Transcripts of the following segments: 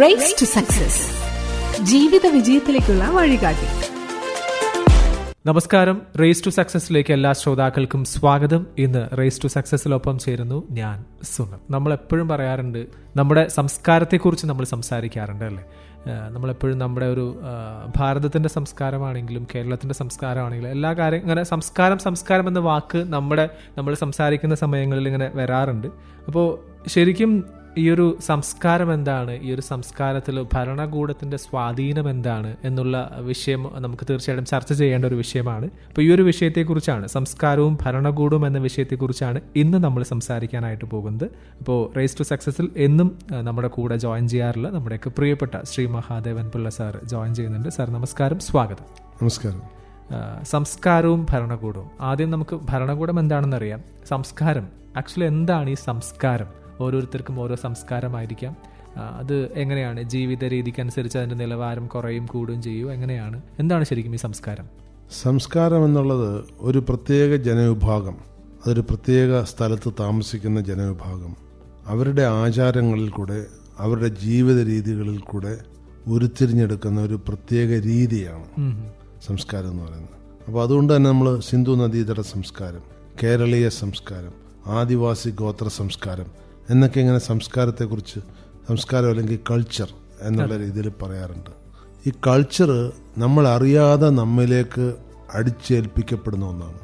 Raise to success ജീവിത വിജയത്തിലേക്കുള്ള വഴികാട്ടി. നമസ്കാരം. റേസ് ടു സക്സസിലേക്ക് എല്ലാ ശ്രോതാക്കൾക്കും സ്വാഗതം. ഇന്ന് റേസ് ടു സക്സസിലൊപ്പം ചേരുന്നു ഞാൻ സുനം നമ്മൾ എപ്പോഴും പറയാറുണ്ട് നമ്മുടെ സംസ്കാരത്തെക്കുറിച്ച് നമ്മൾ സംസാരിക്കാറുണ്ട് അല്ലേ? നമ്മളെപ്പോഴും നമ്മുടെ ഒരു ഭാരതത്തിന്റെ സംസ്കാരമാണെങ്കിലും കേരളത്തിന്റെ സംസ്കാരമാണെങ്കിലും എല്ലാ കാര്യം ഇങ്ങനെ സംസ്കാരം സംസ്കാരം എന്ന വാക്ക് നമ്മുടെ നമ്മൾ സംസാരിക്കുന്ന സമയങ്ങളിൽ ഇങ്ങനെ വരാറുണ്ട്. അപ്പോൾ ശരിക്കും ഈ ഒരു സംസ്കാരം എന്താണ്? ഈ ഒരു സംസ്കാരത്തിൽ ഭരണകൂടത്തിന്റെ സ്വാധീനം എന്താണ് എന്നുള്ള വിഷയം നമുക്ക് തീർച്ചയായിട്ടും ചർച്ച ചെയ്യേണ്ട ഒരു വിഷയമാണ്. അപ്പോൾ ഈ ഒരു വിഷയത്തെക്കുറിച്ചാണ് സംസ്കാരവും ഭരണകൂടവും എന്ന വിഷയത്തെക്കുറിച്ചാണ് ഇന്ന് നമ്മൾ സംസാരിക്കാനായിട്ട് പോകുന്നത്. അപ്പോൾ റേസ് ടു സക്സസിൽ എന്നും നമ്മുടെ കൂടെ ജോയിൻ ചെയ്യാറുള്ള നമ്മുടെയൊക്കെ പ്രിയപ്പെട്ട ശ്രീ മഹാദേവൻ പിള്ള സാർ ജോയിൻ ചെയ്യുന്നുണ്ട്. സാർ നമസ്കാരം സ്വാഗതം. നമസ്കാരം. സംസ്കാരവും ഭരണകൂടവും. ആദ്യം നമുക്ക് ഭരണകൂടം എന്താണെന്ന് അറിയാം സംസ്കാരം. ആക്ച്വലി എന്താണ് ഈ സംസ്കാരം? ഓരോരുത്തർക്കും ഓരോ സംസ്കാരമായിരിക്കാം. അത് എങ്ങനെയാണ്? ജീവിത രീതിക്കനുസരിച്ച് അതിന്റെ നിലവാരം കുറയും കൂടുകയും ചെയ്യും എങ്ങനെയാണ്? എന്താണ് ശരിക്കും ഈ സംസ്കാരം? സംസ്കാരം എന്നുള്ളത് ഒരു പ്രത്യേക ജനവിഭാഗം അതൊരു പ്രത്യേക സ്ഥലത്ത് താമസിക്കുന്ന ജനവിഭാഗം. അവരുടെ ആചാരങ്ങളിൽ കൂടെ അവരുടെ ജീവിത രീതികളിൽ കൂടെ ഉരുത്തിരിഞ്ഞെടുക്കുന്ന ഒരു പ്രത്യേക രീതിയാണ് സംസ്കാരം എന്ന് പറയുന്നത്. അപ്പോൾ അതുകൊണ്ട് തന്നെ നമ്മൾ സിന്ധു നദീതട സംസ്കാരം കേരളീയ സംസ്കാരം ആദിവാസി ഗോത്ര സംസ്കാരം എന്നൊക്കെ ഇങ്ങനെ സംസ്കാരത്തെക്കുറിച്ച് സംസ്കാരം അല്ലെങ്കിൽ കൾച്ചർ എന്നുള്ള രീതിയിൽ പറയാറുണ്ട്. ഈ കൾച്ചർ നമ്മൾ അറിയാതെ നമ്മിലേക്ക് അടിച്ചേൽപ്പിക്കപ്പെടുന്ന ഒന്നാണ്.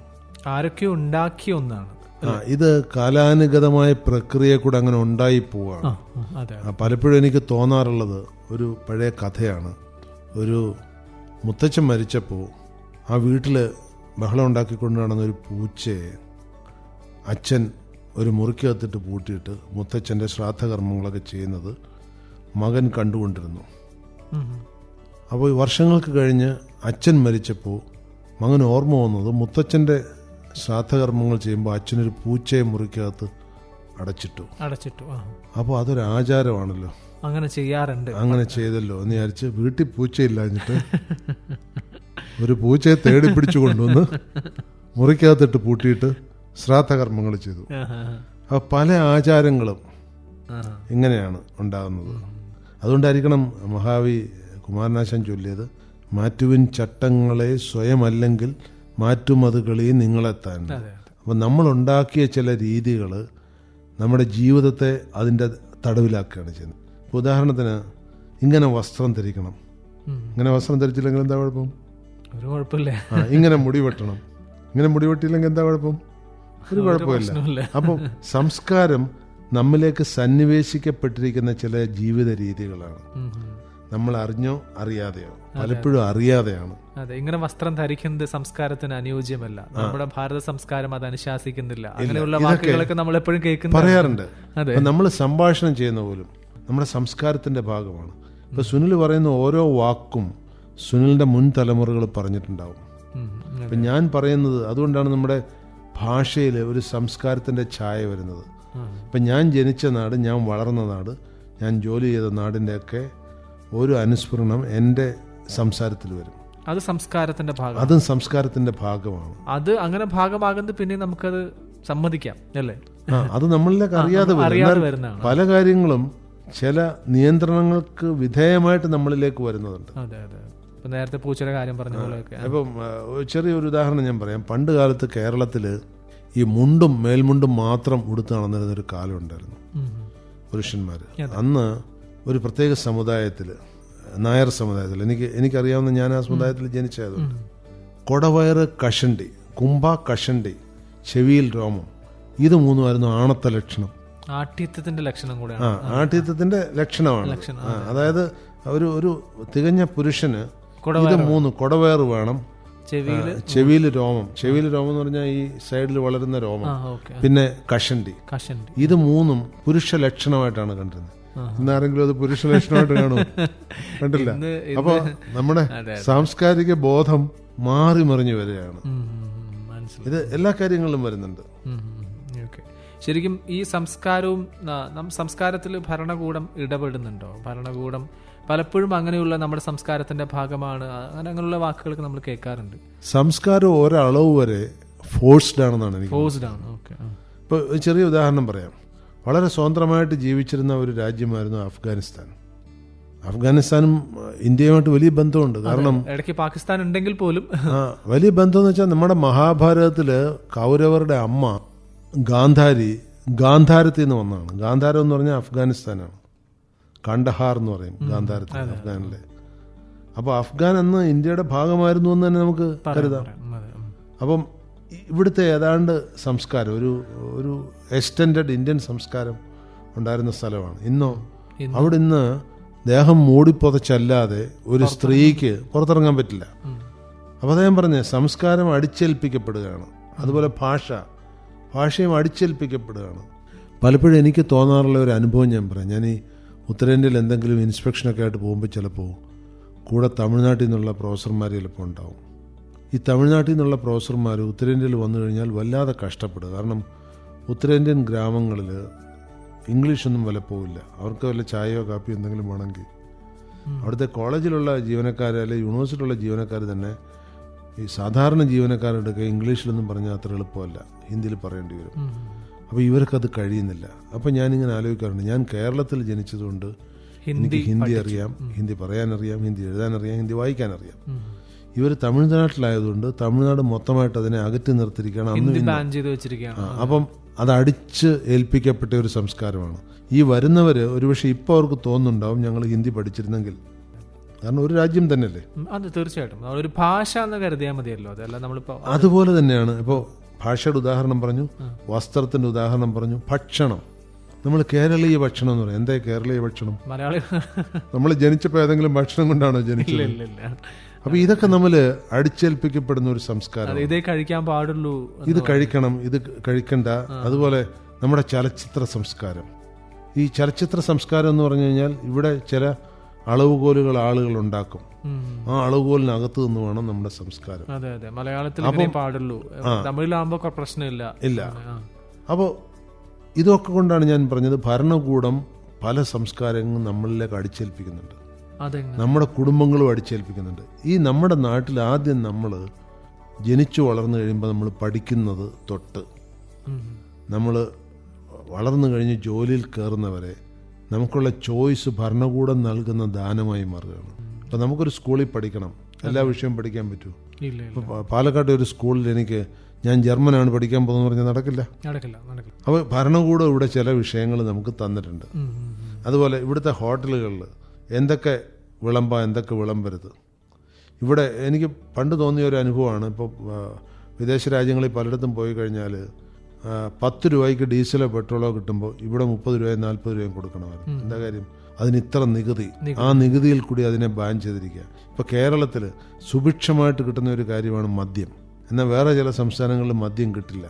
ആരൊക്കെയോ ഉണ്ടാക്കിയ ഒന്നാണ് ആ ഇത് കാലാനുഗതമായ പ്രക്രിയ കൂടെ അങ്ങനെ ഉണ്ടായി അതെ പലപ്പോഴും എനിക്ക് തോന്നാറുള്ളത് ഒരു പഴയ കഥയാണ്. ഒരു മുത്തച്ഛൻ മരിച്ചപ്പോൾ ആ വീട്ടിൽ ബഹളം ഒരു പൂച്ചയെ അച്ഛൻ ഒരു മുറിക്കകത്തിട്ട് പൂട്ടിയിട്ട് മുത്തച്ഛന്റെ ശ്രാദ്ധകർമ്മങ്ങളൊക്കെ ചെയ്യുന്നത് മകൻ കണ്ടുകൊണ്ടിരുന്നു. അപ്പോൾ വർഷങ്ങൾക്ക് കഴിഞ്ഞ് അച്ഛൻ മരിച്ചപ്പോൾ മകൻ ഓർമ്മ വന്നത് മുത്തച്ഛന്റെ ശ്രാദ്ധകർമ്മങ്ങൾ ചെയ്യുമ്പോൾ അച്ഛനൊരു പൂച്ചയെ മുറിക്കകത്ത് അടച്ചിട്ടു. അടച്ചിട്ടു അപ്പോൾ അതൊരു ആചാരമാണല്ലോ. അങ്ങനെ ചെയ്യാറുണ്ട്. അങ്ങനെ ചെയ്തല്ലോ എന്ന് വിചാരിച്ച് വീട്ടിൽ പൂച്ചയില്ലാഞ്ഞിട്ട് ഒരു പൂച്ചയെ തേടി പിടിച്ചു കൊണ്ടുവന്ന് മുറിക്കകത്തിട്ട് പൂട്ടിയിട്ട് ശ്രാദ്ധകർമ്മങ്ങൾ ചെയ്തു. അപ്പോൾ പല ആചാരങ്ങളും. ഇങ്ങനെയാണ് ഉണ്ടാകുന്നത്. അതുകൊണ്ടായിരിക്കണം മഹാവി കുമാരനാശൻ ചൊല്ലിയത് മാറ്റുവിൻ ചട്ടങ്ങളെ സ്വയമല്ലെങ്കിൽ മാറ്റുമത് കളി നിങ്ങളെത്താൻ. അപ്പം നമ്മൾ ഉണ്ടാക്കിയ ചില രീതികൾ നമ്മുടെ ജീവിതത്തെ അതിന്റെ തടവിലാക്കുകയാണ് ചെയ്യുന്നത്. ഇപ്പൊ ഉദാഹരണത്തിന് ഇങ്ങനെ വസ്ത്രം ധരിക്കണം. ഇങ്ങനെ വസ്ത്രം ധരിച്ചില്ലെങ്കിൽ എന്താ കുഴപ്പം? ഒരു കുഴപ്പമില്ല. ഇങ്ങനെ മുടി വെട്ടണം. ഇങ്ങനെ മുടി വെട്ടിയില്ലെങ്കിൽ എന്താ കുഴപ്പം? ഒരു കുഴപ്പമില്ല. അപ്പം സംസ്കാരം നമ്മിലേക്ക് സന്നിവേശിക്കപ്പെട്ടിരിക്കുന്ന ചില ജീവിത രീതികളാണ്. നമ്മൾ അറിഞ്ഞോ അറിയാതെയോ? പലപ്പോഴും അറിയാതെയാണ്. അതെ ഇങ്ങനെ വസ്ത്രം ധരിക്കുന്നത് സംസ്കാരത്തിന് അനുയോജ്യമല്ല. നമ്മുടെ ഭാരത സംസ്കാരം അത് അനുശാസിക്കുന്നില്ല. അങ്ങനെയുള്ള വാക്കുകളൊക്കെ നമ്മൾ എപ്പോഴും കേൾക്കുന്നു പറയാറുണ്ട്. അതെ. നമ്മൾ സംഭാഷണം ചെയ്യുന്ന പോലും നമ്മുടെ സംസ്കാരത്തിന്റെ ഭാഗമാണ്. ഇപ്പൊ സുനിൽ പറയുന്ന ഓരോ വാക്കും സുനിലിന്റെ മുൻ തലമുറകൾ പറഞ്ഞിട്ടുണ്ടാവും. ഇപ്പൊ ഞാൻ പറയുന്നത് അതുകൊണ്ടാണ് നമ്മുടെ ഭാഷയിൽ ഒരു സംസ്കാരത്തിന്റെ ഛായ വരുന്നത്. ഇപ്പം ഞാൻ ജനിച്ച നാട് ഞാൻ വളർന്ന നാട് ഞാൻ ജോലി ചെയ്ത നാടിന്റെയൊക്കെ ഒരു അനുസ്മരണം എന്റെ സംസാരത്തിൽ വരും. അത് സംസ്കാരത്തിന്റെ ഭാഗം. അതും സംസ്കാരത്തിന്റെ ഭാഗമാണ്. അത് അങ്ങനെ ഭാഗമാകുന്നത് പിന്നെ നമുക്കത് സമ്മതിക്കാം അല്ലേ? ആ അത് നമ്മളിലേക്ക് അറിയാതെ വരും. അറിയാതെ എന്നാൽ വരുന്നതാണ്. പല കാര്യങ്ങളും ചില നിയന്ത്രണങ്ങൾക്ക് വിധേയമായിട്ട് നമ്മളിലേക്ക് വരുന്നതുണ്ട്. അതെ അതെ. ഇപ്പൊ നേരത്തെ പൂച്ചയുടെ കാര്യം പറഞ്ഞ പോലെയൊക്കെ. ഇപ്പം ഒരു ചെറിയൊരു ഉദാഹരണം ഞാൻ പറയാം. പണ്ട് കാലത്ത് കേരളത്തിൽ ഈ മുണ്ടും മേൽമുണ്ടും മാത്രം ഉടുത്ത് നടന്നിരുന്ന ഒരു കാലം ഉണ്ടായിരുന്നു. പുരുഷന്മാർ അന്ന് ഒരു പ്രത്യേക സമുദായത്തിൽ നായർ സമുദായത്തിൽ എനിക്ക് എനിക്കറിയാവുന്ന ഞാൻ ആ സമുദായത്തിൽ ജനിച്ചതുകൊണ്ട് കൊടവയറ് കഷണ്ടി കുംഭ കഷണ്ടി ചെവിയിൽ രോമം ഇത് മൂന്നുമായിരുന്നു ആണത്ത ലക്ഷണം. ആഠ്യത്വത്തിന്റെ ലക്ഷണം ആ കൂടെയാണ് ആഠ്യത്വത്തിന്റെ ലക്ഷണമാണ്. അതായത് ഒരു ഒരു തികഞ്ഞ പുരുഷന് ഇത് മൂന്ന് കൊടവയർ വേണം. ചെവിയിൽ ചെവിയിൽ രോമം. ചെവിയിൽ രോമം എന്ന് പറഞ്ഞാൽ ഈ സൈഡിൽ വളരുന്ന രോമം. പിന്നെ കഷണ്ടി. കഷണ്ടി. ഇത് മൂന്നും പുരുഷ ലക്ഷണമായിട്ടാണ് കണ്ടിരുന്നത്. ഇന്നാരെങ്കിലും അത് പുരുഷ ലക്ഷണമായിട്ട് കാണും കണ്ടില്ല. അപ്പൊ നമ്മുടെ സാംസ്കാരിക ബോധം മാറി മറിഞ്ഞു വരികയാണ്. ഇത് എല്ലാ കാര്യങ്ങളിലും വരുന്നുണ്ട്. ശരിക്കും ഈ സംസ്കാരവും സംസ്കാരത്തിൽ ഭരണകൂടം ഇടപെടുന്നുണ്ടോ? ഭരണകൂടം പലപ്പോഴും അങ്ങനെയുള്ള നമ്മുടെ സംസ്കാരത്തിന്റെ ഭാഗമാണ്. അങ്ങനെ അങ്ങനെയുള്ള വാക്കുകളൊക്കെ നമ്മൾ കേൾക്കാറുണ്ട്. സംസ്കാരം ഒരളവ് വരെ ഫോഴ്സ്ഡ് ആണെന്നാണ് എനിക്ക് ഫോഴ്സ്ഡ് ആണ്. ഓക്കെ ഇപ്പോൾ ചെറിയ ഉദാഹരണം പറയാം. വളരെ സ്വതന്ത്രമായിട്ട് ജീവിച്ചിരുന്ന ഒരു രാജ്യമായിരുന്നു അഫ്ഗാനിസ്ഥാൻ. അഫ്ഗാനിസ്ഥാനും ഇന്ത്യയുമായിട്ട് വലിയ ബന്ധമുണ്ട്. കാരണം ഇടയ്ക്ക് പാകിസ്ഥാൻ ഉണ്ടെങ്കിൽ പോലും. വലിയ ബന്ധം എന്ന് വെച്ചാൽ നമ്മുടെ മഹാഭാരതത്തിൽ കൗരവരുടെ അമ്മ ഗാന്ധാരി ഗാന്ധാരത്തിൽ നിന്ന് വന്നതാണ്. ഗാന്ധാരം എന്ന് പറഞ്ഞാൽ അഫ്ഗാനിസ്ഥാനാണ്. കണ്ടഹാർ എന്ന് പറയും ഗാന്ധാരത്തിൽ അഫ്ഗാനിലെ. അപ്പോൾ അഫ്ഗാൻ അന്ന് ഇന്ത്യയുടെ ഭാഗമായിരുന്നു എന്ന് തന്നെ നമുക്ക് കരുതാം. അപ്പം ഇവിടുത്തെ ഏതാണ്ട് സംസ്കാരം ഒരു ഒരു എക്സ്റ്റൻഡഡ് ഇന്ത്യൻ സംസ്കാരം ഉണ്ടായിരുന്ന സ്ഥലമാണ്. ഇന്നോ അവിടെ ഇന്ന് ദേഹം മൂടിപ്പൊതച്ചല്ലാതെ ഒരു സ്ത്രീക്ക് പുറത്തിറങ്ങാൻ പറ്റില്ല. അപ്പോൾ അദ്ദേഹം പറഞ്ഞ സംസ്കാരം അടിച്ചേൽപ്പിക്കപ്പെടുകയാണ്. അതുപോലെ ഭാഷ ഭാഷയും അടിച്ചേൽപ്പിക്കപ്പെടുകയാണ്. പലപ്പോഴും എനിക്ക് തോന്നാറുള്ള ഒരു അനുഭവം ഞാൻ പറയാം. ഞാൻ ഈ ഉത്തരേന്ത്യയിൽ എന്തെങ്കിലും ഇൻസ്പെക്ഷനൊക്കെ ആയിട്ട് പോകുമ്പോൾ ചിലപ്പോൾ കൂടെ തമിഴ്നാട്ടിൽ നിന്നുള്ള പ്രൊഫസർമാർ ചിലപ്പോൾ ഉണ്ടാവും. ഈ തമിഴ്നാട്ടിൽ നിന്നുള്ള പ്രൊഫസർമാർ ഉത്തരേന്ത്യയിൽ വന്നു കഴിഞ്ഞാൽ വല്ലാതെ കഷ്ടപ്പെടും കാരണം ഉത്തരേന്ത്യൻ ഗ്രാമങ്ങളിൽ ഇംഗ്ലീഷൊന്നും വിലപ്പോവില്ല അവർക്ക് വല്ല ചായയോ കാപ്പിയോ എന്തെങ്കിലും വേണമെങ്കിൽ. അവിടുത്തെ കോളേജിലുള്ള ജീവനക്കാർ അല്ലെങ്കിൽ യൂണിവേഴ്സിറ്റിയിലുള്ള ജീവനക്കാർ തന്നെ ഈ സാധാരണ ജീവനക്കാരുടെ ഇംഗ്ലീഷിലൊന്നും പറഞ്ഞാൽ അത്ര എളുപ്പമല്ല. ഹിന്ദിയിൽ പറയേണ്ടി വരും. അപ്പോൾ ഇവർക്കത് കഴിയുന്നില്ല. അപ്പോൾ ഞാനിങ്ങനെ ആലോചിക്കാറുണ്ട്. ഞാൻ കേരളത്തിൽ ജനിച്ചതുകൊണ്ട് എനിക്ക് ഹിന്ദി അറിയാം ഹിന്ദി പറയാനറിയാം ഹിന്ദി എഴുതാനറിയാം ഹിന്ദി വായിക്കാനറിയാം. ഇവർ തമിഴ്നാട്ടിലായതുകൊണ്ട് തമിഴ്നാട് മൊത്തമായിട്ട് അതിനെ അകറ്റി നിർത്തിരിക്കുകയാണ് അന്ന് അപ്പം അത് അടിച്ച് ഏൽപ്പിക്കപ്പെട്ട ഒരു സംസ്കാരമാണ്. ഈ വരുന്നവർ ഒരുപക്ഷെ ഇപ്പോൾ അവർക്ക് തോന്നുന്നുണ്ടാവും ഞങ്ങൾ ഹിന്ദി പഠിച്ചിരുന്നെങ്കിൽ. കാരണം ഒരു രാജ്യം തന്നെയല്ലേ? അത് തീർച്ചയായിട്ടും. ഒരു ഭാഷ എന്ന് കരുതിയാൽ മതിയല്ലോ. അതല്ല നമ്മളിപ്പോൾ അതുപോലെ തന്നെയാണ്. ഇപ്പോൾ ഭാഷയുടെ ഉദാഹരണം പറഞ്ഞു വസ്ത്രത്തിന്റെ ഉദാഹരണം പറഞ്ഞു ഭക്ഷണം. നമ്മൾ കേരളീയ ഭക്ഷണം എന്ന് പറയാം. എന്താ കേരളീയ ഭക്ഷണം? മലയാളി നമ്മൾ ജനിച്ചപ്പോൾ ഏതെങ്കിലും ഭക്ഷണം കൊണ്ടാണോ ജനിച്ചത്? അപ്പൊ ഇതൊക്കെ നമ്മൾ അടിച്ചേൽപ്പിക്കപ്പെടുന്ന ഒരു സംസ്കാരം. ഇതേ കഴിക്കാൻ പാടുള്ളൂ ഇത് കഴിക്കണം ഇത് കഴിക്കണ്ട. അതുപോലെ നമ്മുടെ ചലച്ചിത്ര സംസ്കാരം. ഈ ചലച്ചിത്ര സംസ്കാരം എന്ന് പറഞ്ഞു കഴിഞ്ഞാൽ ഇവിടെ ചില അളവുകോലുകൾ ആളുകൾ ഉണ്ടാക്കും. ആ അളവുകോലിനകത്ത് നിന്ന് വേണം നമ്മുടെ സംസ്കാരം. അതെ അതെ. മലയാളത്തിൽ പാടുള്ളൂ. തമിഴിലാകുമ്പോ കൊ- പ്രശ്നമില്ല. ഇല്ല. അപ്പോൾ ഇതൊക്കെ കൊണ്ടാണ് ഞാൻ പറഞ്ഞത് ഭരണകൂടം പല സംസ്കാരങ്ങളും നമ്മളിലേക്ക് അടിച്ചേൽപ്പിക്കുന്നുണ്ട്. നമ്മുടെ കുടുംബങ്ങളും അടിച്ചേൽപ്പിക്കുന്നുണ്ട്. ഈ നമ്മുടെ നാട്ടിൽ ആദ്യം നമ്മൾ ജനിച്ചു വളർന്നു കഴിയുമ്പോൾ നമ്മൾ പഠിക്കുന്നത് തൊട്ട്. നമ്മൾ വളർന്നു കഴിഞ്ഞ് ജോലിയിൽ കയറുന്നവരെ നമുക്കുള്ള ചോയ്സ് ഭരണകൂടം നൽകുന്ന ദാനമായി മാറുകയാണ്. അപ്പം നമുക്കൊരു സ്കൂളിൽ പഠിക്കണം. എല്ലാ വിഷയവും പഠിക്കാൻ പറ്റൂ. പാലക്കാട് ഒരു സ്കൂളിൽ എനിക്ക് ഞാൻ ജർമ്മനാണ് പഠിക്കാൻ പോകുന്നത് പറഞ്ഞാൽ നടക്കില്ല. അപ്പോൾ ഭരണകൂടം ഇവിടെ ചില വിഷയങ്ങൾ നമുക്ക് തന്നിട്ടുണ്ട്. അതുപോലെ ഇവിടുത്തെ ഹോട്ടലുകളിൽ എന്തൊക്കെ വിളമ്പാം എന്തൊക്കെ വിളമ്പരുത്? ഇവിടെ എനിക്ക് പണ്ട് തോന്നിയ ഒരു അനുഭവമാണ്. ഇപ്പോൾ വിദേശ രാജ്യങ്ങളിൽ പലയിടത്തും പോയി കഴിഞ്ഞാൽ പത്ത് രൂപയ്ക്ക് ഡീസലോ പെട്രോളോ കിട്ടുമ്പോൾ ഇവിടെ മുപ്പത് രൂപയും നാൽപ്പത് രൂപയും കൊടുക്കണമായിരുന്നു. എന്താ കാര്യം? അതിന് ഇത്ര നികുതി. ആ നികുതിയിൽ കൂടി അതിനെ ബാൻ ചെയ്തിരിക്കുക. ഇപ്പോൾ കേരളത്തിൽ സുഭിക്ഷമായിട്ട് കിട്ടുന്ന ഒരു കാര്യമാണ് മദ്യം. എന്നാൽ വേറെ ചില സംസ്ഥാനങ്ങളിൽ മദ്യം കിട്ടില്ല.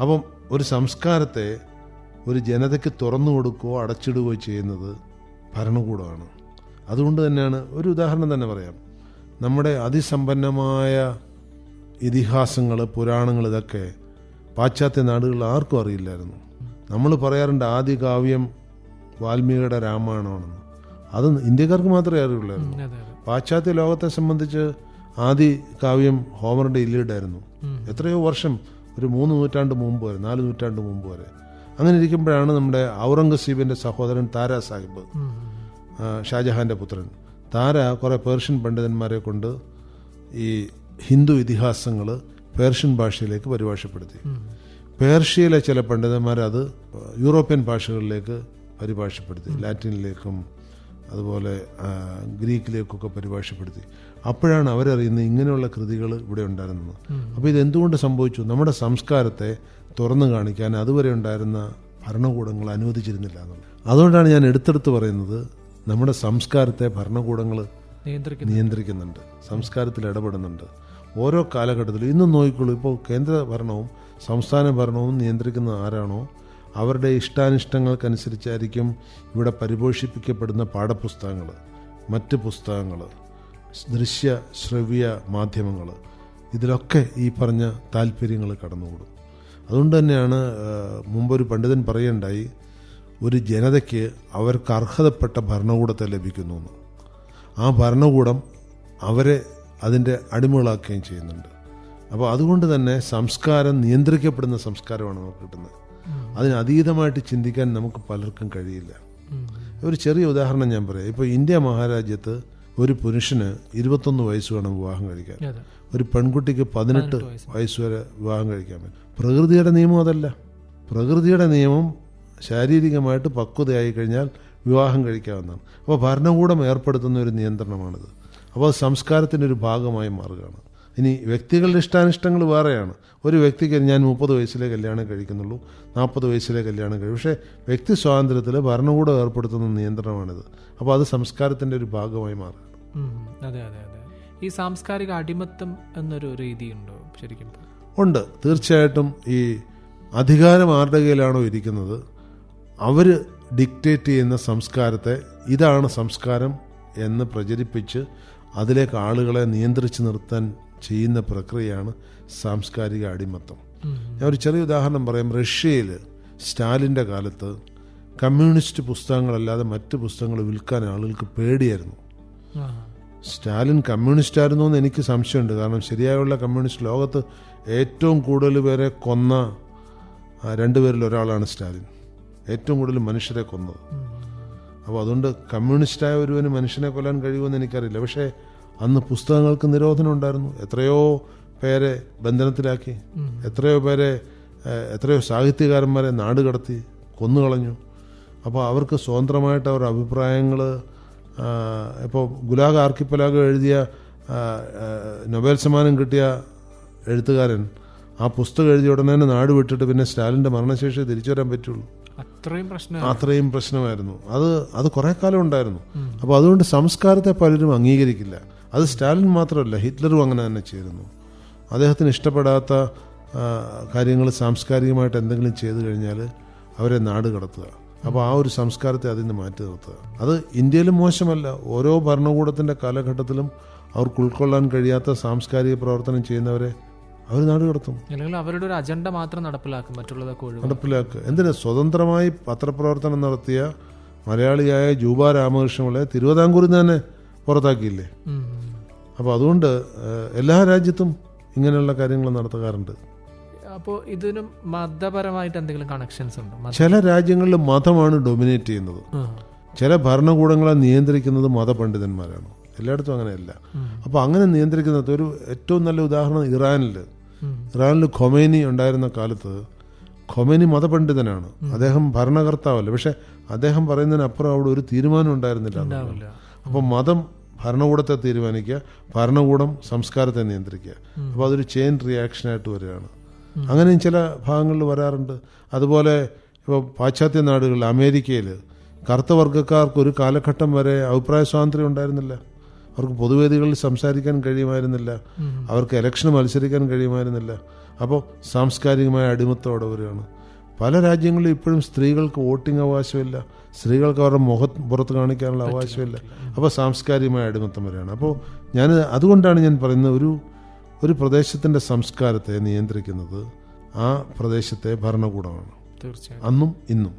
അപ്പം ഒരു സംസ്കാരത്തെ ഒരു ജനതയ്ക്ക് തുറന്നു കൊടുക്കുകയോ അടച്ചിടുകയോ ചെയ്യുന്നത് ഭരണകൂടമാണ്. അതുകൊണ്ട് തന്നെയാണ് ഒരു ഉദാഹരണം തന്നെ പറയാം. നമ്മുടെ അതിസമ്പന്നമായ ഇതിഹാസങ്ങൾ പുരാണങ്ങൾ ഇതൊക്കെ പാശ്ചാത്യ നാടുകളിൽ ആർക്കും അറിയില്ലായിരുന്നു. നമ്മൾ പറയാറുണ്ട് ആദ്യ കാവ്യം വാൽമീകിയുടെ രാമായണമാണെന്ന്. അത് ഇന്ത്യക്കാർക്ക് മാത്രമേ അറിയുള്ളായിരുന്നു പാശ്ചാത്യ ലോകത്തെ സംബന്ധിച്ച് ആദ്യ കാവ്യം ഹോമറിന്റെ ഇല്ലീഡായിരുന്നു. എത്രയോ വർഷം ഒരു മൂന്ന് നൂറ്റാണ്ട് മുമ്പ് വരെ നാല് നൂറ്റാണ്ട് മുമ്പ് വരെ. അങ്ങനെ ഇരിക്കുമ്പോഴാണ് നമ്മുടെ ഔറംഗസീബിന്റെ സഹോദരൻ താര സാഹിബ്. ഷാജഹാന്റെ പുത്രൻ. താര കുറേ പേർഷ്യൻ പണ്ഡിതന്മാരെ കൊണ്ട് ഈ ഹിന്ദു ഇതിഹാസങ്ങൾ പേർഷ്യൻ ഭാഷയിലേക്ക് പരിഭാഷപ്പെടുത്തി. പേർഷ്യയിലെ ചില പണ്ഡിതന്മാർ അത് യൂറോപ്യൻ ഭാഷകളിലേക്ക് പരിഭാഷപ്പെടുത്തി. ലാറ്റിനിലേക്കും അതുപോലെ ഗ്രീക്കിലേക്കൊക്കെ പരിഭാഷപ്പെടുത്തി. അപ്പോഴാണ് അവരറിയുന്നത് ഇങ്ങനെയുള്ള കൃതികൾ ഇവിടെ ഉണ്ടായിരുന്നത്. അപ്പോൾ ഇത് എന്തുകൊണ്ട് സംഭവിച്ചു? നമ്മുടെ സംസ്കാരത്തെ തുറന്നു കാണിക്കാൻ അതുവരെ ഉണ്ടായിരുന്ന ഭരണകൂടങ്ങൾ അനുവദിച്ചിരുന്നില്ല എന്നുള്ളത്. അതുകൊണ്ടാണ് ഞാൻ എടുത്തെടുത്ത് പറയുന്നത് നമ്മുടെ സംസ്കാരത്തെ ഭരണകൂടങ്ങൾ നിയന്ത്രിക്കുന്നുണ്ട്. സംസ്കാരത്തിൽ ഇടപെടുന്നുണ്ട്. ഓരോ കാലഘട്ടത്തിലും ഇന്നും നോക്കിക്കോളൂ ഇപ്പോൾ കേന്ദ്ര ഭരണവും സംസ്ഥാന ഭരണവും നിയന്ത്രിക്കുന്ന ആരാണോ? അവരുടെ ഇഷ്ടാനിഷ്ടങ്ങൾക്കനുസരിച്ചായിരിക്കും ഇവിടെ പരിപോഷിപ്പിക്കപ്പെടുന്ന പാഠപുസ്തകങ്ങൾ മറ്റ് പുസ്തകങ്ങൾ ദൃശ്യ ശ്രവ്യ മാധ്യമങ്ങൾ. ഇതിലൊക്കെ ഈ പറഞ്ഞ താല്പര്യങ്ങൾ കടന്നുകൂടും. അതുകൊണ്ട് തന്നെയാണ് മുമ്പൊരു പണ്ഡിതൻ പറയുണ്ടായി ഒരു ജനതയ്ക്ക് അവർക്ക് അർഹതപ്പെട്ട ഭരണകൂടത്തെ ലഭിക്കുന്നു എന്ന്. ആ ഭരണകൂടം അവരെ അതിന്റെ അടിമകളാക്കുകയും ചെയ്യുന്നുണ്ട്. അപ്പോൾ അതുകൊണ്ട് തന്നെ സംസ്കാരം നിയന്ത്രിക്കപ്പെടുന്ന സംസ്കാരമാണ് നമുക്ക് കിട്ടുന്നത്. അതിന് അതീതമായിട്ട് ചിന്തിക്കാൻ നമുക്ക് പലർക്കും കഴിയില്ല. ഒരു ചെറിയ ഉദാഹരണം ഞാൻ പറയാം. ഇപ്പോൾ ഇന്ത്യ മഹാരാജ്യത്ത് ഒരു പുരുഷന് ഇരുപത്തൊന്ന് വയസ്സ് വേണം വിവാഹം കഴിക്കാൻ. ഒരു പെൺകുട്ടിക്ക് പതിനെട്ട് വയസ്സ്. വയസ്സ് വരെ വിവാഹം കഴിക്കാൻ പറ്റും. പ്രകൃതിയുടെ നിയമം അതല്ല. പ്രകൃതിയുടെ നിയമം ശാരീരികമായിട്ട് പക്വതയായി കഴിഞ്ഞാൽ വിവാഹം കഴിക്കാവുന്നതാണ്. അപ്പോൾ ഭരണകൂടം ഏർപ്പെടുത്തുന്ന ഒരു നിയന്ത്രണമാണിത്. അപ്പോൾ അത് സംസ്കാരത്തിന്റെ ഒരു ഭാഗമായി മാറുകയാണ്. ഇനി വ്യക്തികളുടെ ഇഷ്ടാനിഷ്ടങ്ങൾ വേറെയാണ്. ഒരു വ്യക്തിക്ക് ഞാൻ മുപ്പത് വയസ്സിലെ കല്യാണം കഴിക്കുന്നുള്ളൂ നാൽപ്പത് വയസ്സിലെ കല്യാണം കഴിക്കും. പക്ഷേ വ്യക്തി സ്വാതന്ത്ര്യത്തിൽ ഭരണകൂടം ഏർപ്പെടുത്തുന്ന നിയന്ത്രണമാണിത്. അപ്പോൾ അത് സംസ്കാരത്തിന്റെ ഒരു ഭാഗമായി മാറുകയാണ്. അതെ അതെ അതെ. ഈ സാംസ്കാരിക അടിമത്തം എന്നൊരു രീതിയുണ്ടോ ശരിക്കും? ഉണ്ട്. തീർച്ചയായിട്ടും ഈ അധികാരം ആരുടെ കയ്യിലാണോ ഇരിക്കുന്നത്. അവർ ഡിക്റ്റേറ്റ് ചെയ്യുന്ന സംസ്കാരത്തെ ഇതാണ് സംസ്കാരം എന്ന് പ്രചരിപ്പിച്ച് അതിലേക്ക് ആളുകളെ നിയന്ത്രിച്ച് നിർത്താൻ ചെയ്യുന്ന പ്രക്രിയയാണ് സാംസ്കാരിക അടിമത്തം. ഞാൻ ഒരു ചെറിയ ഉദാഹരണം പറയാം. റഷ്യയിൽ സ്റ്റാലിന്റെ കാലത്ത് കമ്മ്യൂണിസ്റ്റ് പുസ്തകങ്ങളല്ലാതെ മറ്റ് പുസ്തകങ്ങൾ വിൽക്കാൻ ആളുകൾക്ക് പേടിയായിരുന്നു. സ്റ്റാലിൻ കമ്മ്യൂണിസ്റ്റ് ആയിരുന്നു എന്ന് എനിക്ക് സംശയമുണ്ട്. കാരണം ശരിയായുള്ള കമ്മ്യൂണിസ്റ്റ് ലോകത്ത് ഏറ്റവും കൂടുതൽ പേരെ കൊന്ന രണ്ടുപേരിൽ ഒരാളാണ് സ്റ്റാലിൻ. ഏറ്റവും കൂടുതൽ മനുഷ്യരെ കൊന്നത്. അപ്പോൾ അതുകൊണ്ട് കമ്മ്യൂണിസ്റ്റായ ഒരുവന് മനുഷ്യനെ കൊല്ലാൻ കഴിയുമെന്ന് എനിക്കറിയില്ല. പക്ഷേ അന്ന് പുസ്തകങ്ങൾക്ക് നിരോധനം ഉണ്ടായിരുന്നു. എത്രയോ പേരെ ബന്ധനത്തിലാക്കി. എത്രയോ പേരെ എത്രയോ സാഹിത്യകാരന്മാരെ നാട് കടത്തി കൊന്നുകളഞ്ഞു. അപ്പോൾ അവർക്ക് സ്വതന്ത്രമായിട്ട് അവരുടെ അഭിപ്രായങ്ങൾ ഇപ്പോൾ ഗുലാഗ് ആർക്കിപ്പലാഗ് എഴുതിയ നൊബേൽ സമ്മാനം കിട്ടിയ എഴുത്തുകാരൻ ആ പുസ്തകം എഴുതിയ ഉടനെ തന്നെ നാട് വിട്ടിട്ട് പിന്നെ സ്റ്റാലിന്റെ മരണശേഷി തിരിച്ചു വരാൻ പറ്റുള്ളൂ. അത്രയും പ്രശ്നം അത്രയും പ്രശ്നമായിരുന്നു. അത് അത് കുറെ കാലം ഉണ്ടായിരുന്നു. അപ്പോൾ അതുകൊണ്ട് സംസ്കാരത്തെ പലരും അംഗീകരിക്കില്ല. അത് സ്റ്റാലിൻ മാത്രമല്ല ഹിറ്റ്ലറും അങ്ങനെ തന്നെ ചേരുന്നു. അദ്ദേഹത്തിന് ഇഷ്ടപ്പെടാത്ത കാര്യങ്ങൾ സാംസ്കാരികമായിട്ട് എന്തെങ്കിലും ചെയ്തു കഴിഞ്ഞാൽ അവരെ നാട് കടത്തുക. അപ്പോൾ ആ ഒരു സംസ്കാരത്തെ അതിൽ നിന്ന് മാറ്റി നിർത്തുക. അത് ഇന്ത്യയിലും മോശമല്ല. ഓരോ ഭരണകൂടത്തിന്റെ കാലഘട്ടത്തിലും അവർക്ക് ഉൾക്കൊള്ളാൻ കഴിയാത്ത സാംസ്കാരിക പ്രവർത്തനം ചെയ്യുന്നവരെ അവർ നാട് കടത്തും. അല്ലെങ്കിൽ അവരുടെ ഒരു അജണ്ട മാത്രം നടപ്പിലാക്കും മറ്റുള്ളതൊക്കെ നടപ്പിലാക്കുക. എന്തിനാ? സ്വതന്ത്രമായി പത്രപ്രവർത്തനം നടത്തിയ മലയാളിയായ ജൂബ രാമകൃഷ്ണപിള്ളയെ തിരുവിതാംകൂറിൽ നിന്ന് തന്നെ പുറത്താക്കിയില്ലേ. അപ്പോൾ അതുകൊണ്ട് എല്ലാ രാജ്യത്തും ഇങ്ങനെയുള്ള കാര്യങ്ങൾ നടത്തുകാറുണ്ട് അപ്പോൾ ഇതിനും മതപരമായിട്ട് എന്തെങ്കിലും കണക്ഷൻസ് ഉണ്ടോ? ചില രാജ്യങ്ങളിൽ മതമാണ് ഡൊമിനേറ്റ് ചെയ്യുന്നത്. ചില ഭരണകൂടങ്ങളെ നിയന്ത്രിക്കുന്നത് മതപണ്ഡിതന്മാരാണ്. എല്ലായിടത്തും അങ്ങനെയല്ല. അപ്പോൾ അങ്ങനെ നിയന്ത്രിക്കുന്നത് ഒരു ഏറ്റവും നല്ല ഉദാഹരണം ഇറാനിൽ. ഇറാനിൽ ഖൊമേനി ഉണ്ടായിരുന്ന കാലത്ത് ഖൊമേനി മതപണ്ഡിതനാണ്. അദ്ദേഹം ഭരണകർത്താവല്ല. പക്ഷെ അദ്ദേഹം പറയുന്നതിനപ്പുറം അവിടെ ഒരു തീരുമാനം ഉണ്ടായിരുന്നില്ല. അപ്പോൾ മതം ഭരണകൂടത്തെ തീരുമാനിക്കുക ഭരണകൂടം സംസ്കാരത്തെ നിയന്ത്രിക്കുക. അപ്പോൾ അതൊരു ചെയിൻ റിയാക്ഷനായിട്ട് വരികയാണ്. അങ്ങനെയും ചില ഭാഗങ്ങളിൽ വരാറുണ്ട്. അതുപോലെ ഇപ്പോൾ പാശ്ചാത്യ നാടുകളിൽ അമേരിക്കയിൽ കറുത്ത വർഗക്കാർക്ക് ഒരു കാലഘട്ടം വരെ അഭിപ്രായ സ്വാതന്ത്ര്യം ഉണ്ടായിരുന്നില്ല. അവർക്ക് പൊതുവേദികളിൽ സംസാരിക്കാൻ കഴിയുമായിരുന്നില്ല. അവർക്ക് ഇലക്ഷന് മത്സരിക്കാൻ കഴിയുമായിരുന്നില്ല. അപ്പോൾ സാംസ്കാരികമായ അടിമത്തോടെ അവിടെ വരികയാണ്. പല രാജ്യങ്ങളിലും ഇപ്പോഴും സ്ത്രീകൾക്ക് വോട്ടിംഗ് അവകാശമില്ല. സ്ത്രീകൾക്ക് അവരുടെ മുഖ പുറത്ത് കാണിക്കാനുള്ള അവകാശമില്ല. അപ്പോൾ സാംസ്കാരികമായ അടിമത്തം വരെയാണ്. അപ്പോൾ ഞാൻ അതുകൊണ്ടാണ് ഞാൻ പറയുന്നത് ഒരു ഒരു പ്രദേശത്തിന്റെ സംസ്കാരത്തെ നിയന്ത്രിക്കുന്നത് ആ പ്രദേശത്തെ ഭരണകൂടമാണ്. തീർച്ചയായും അന്നും ഇന്നും.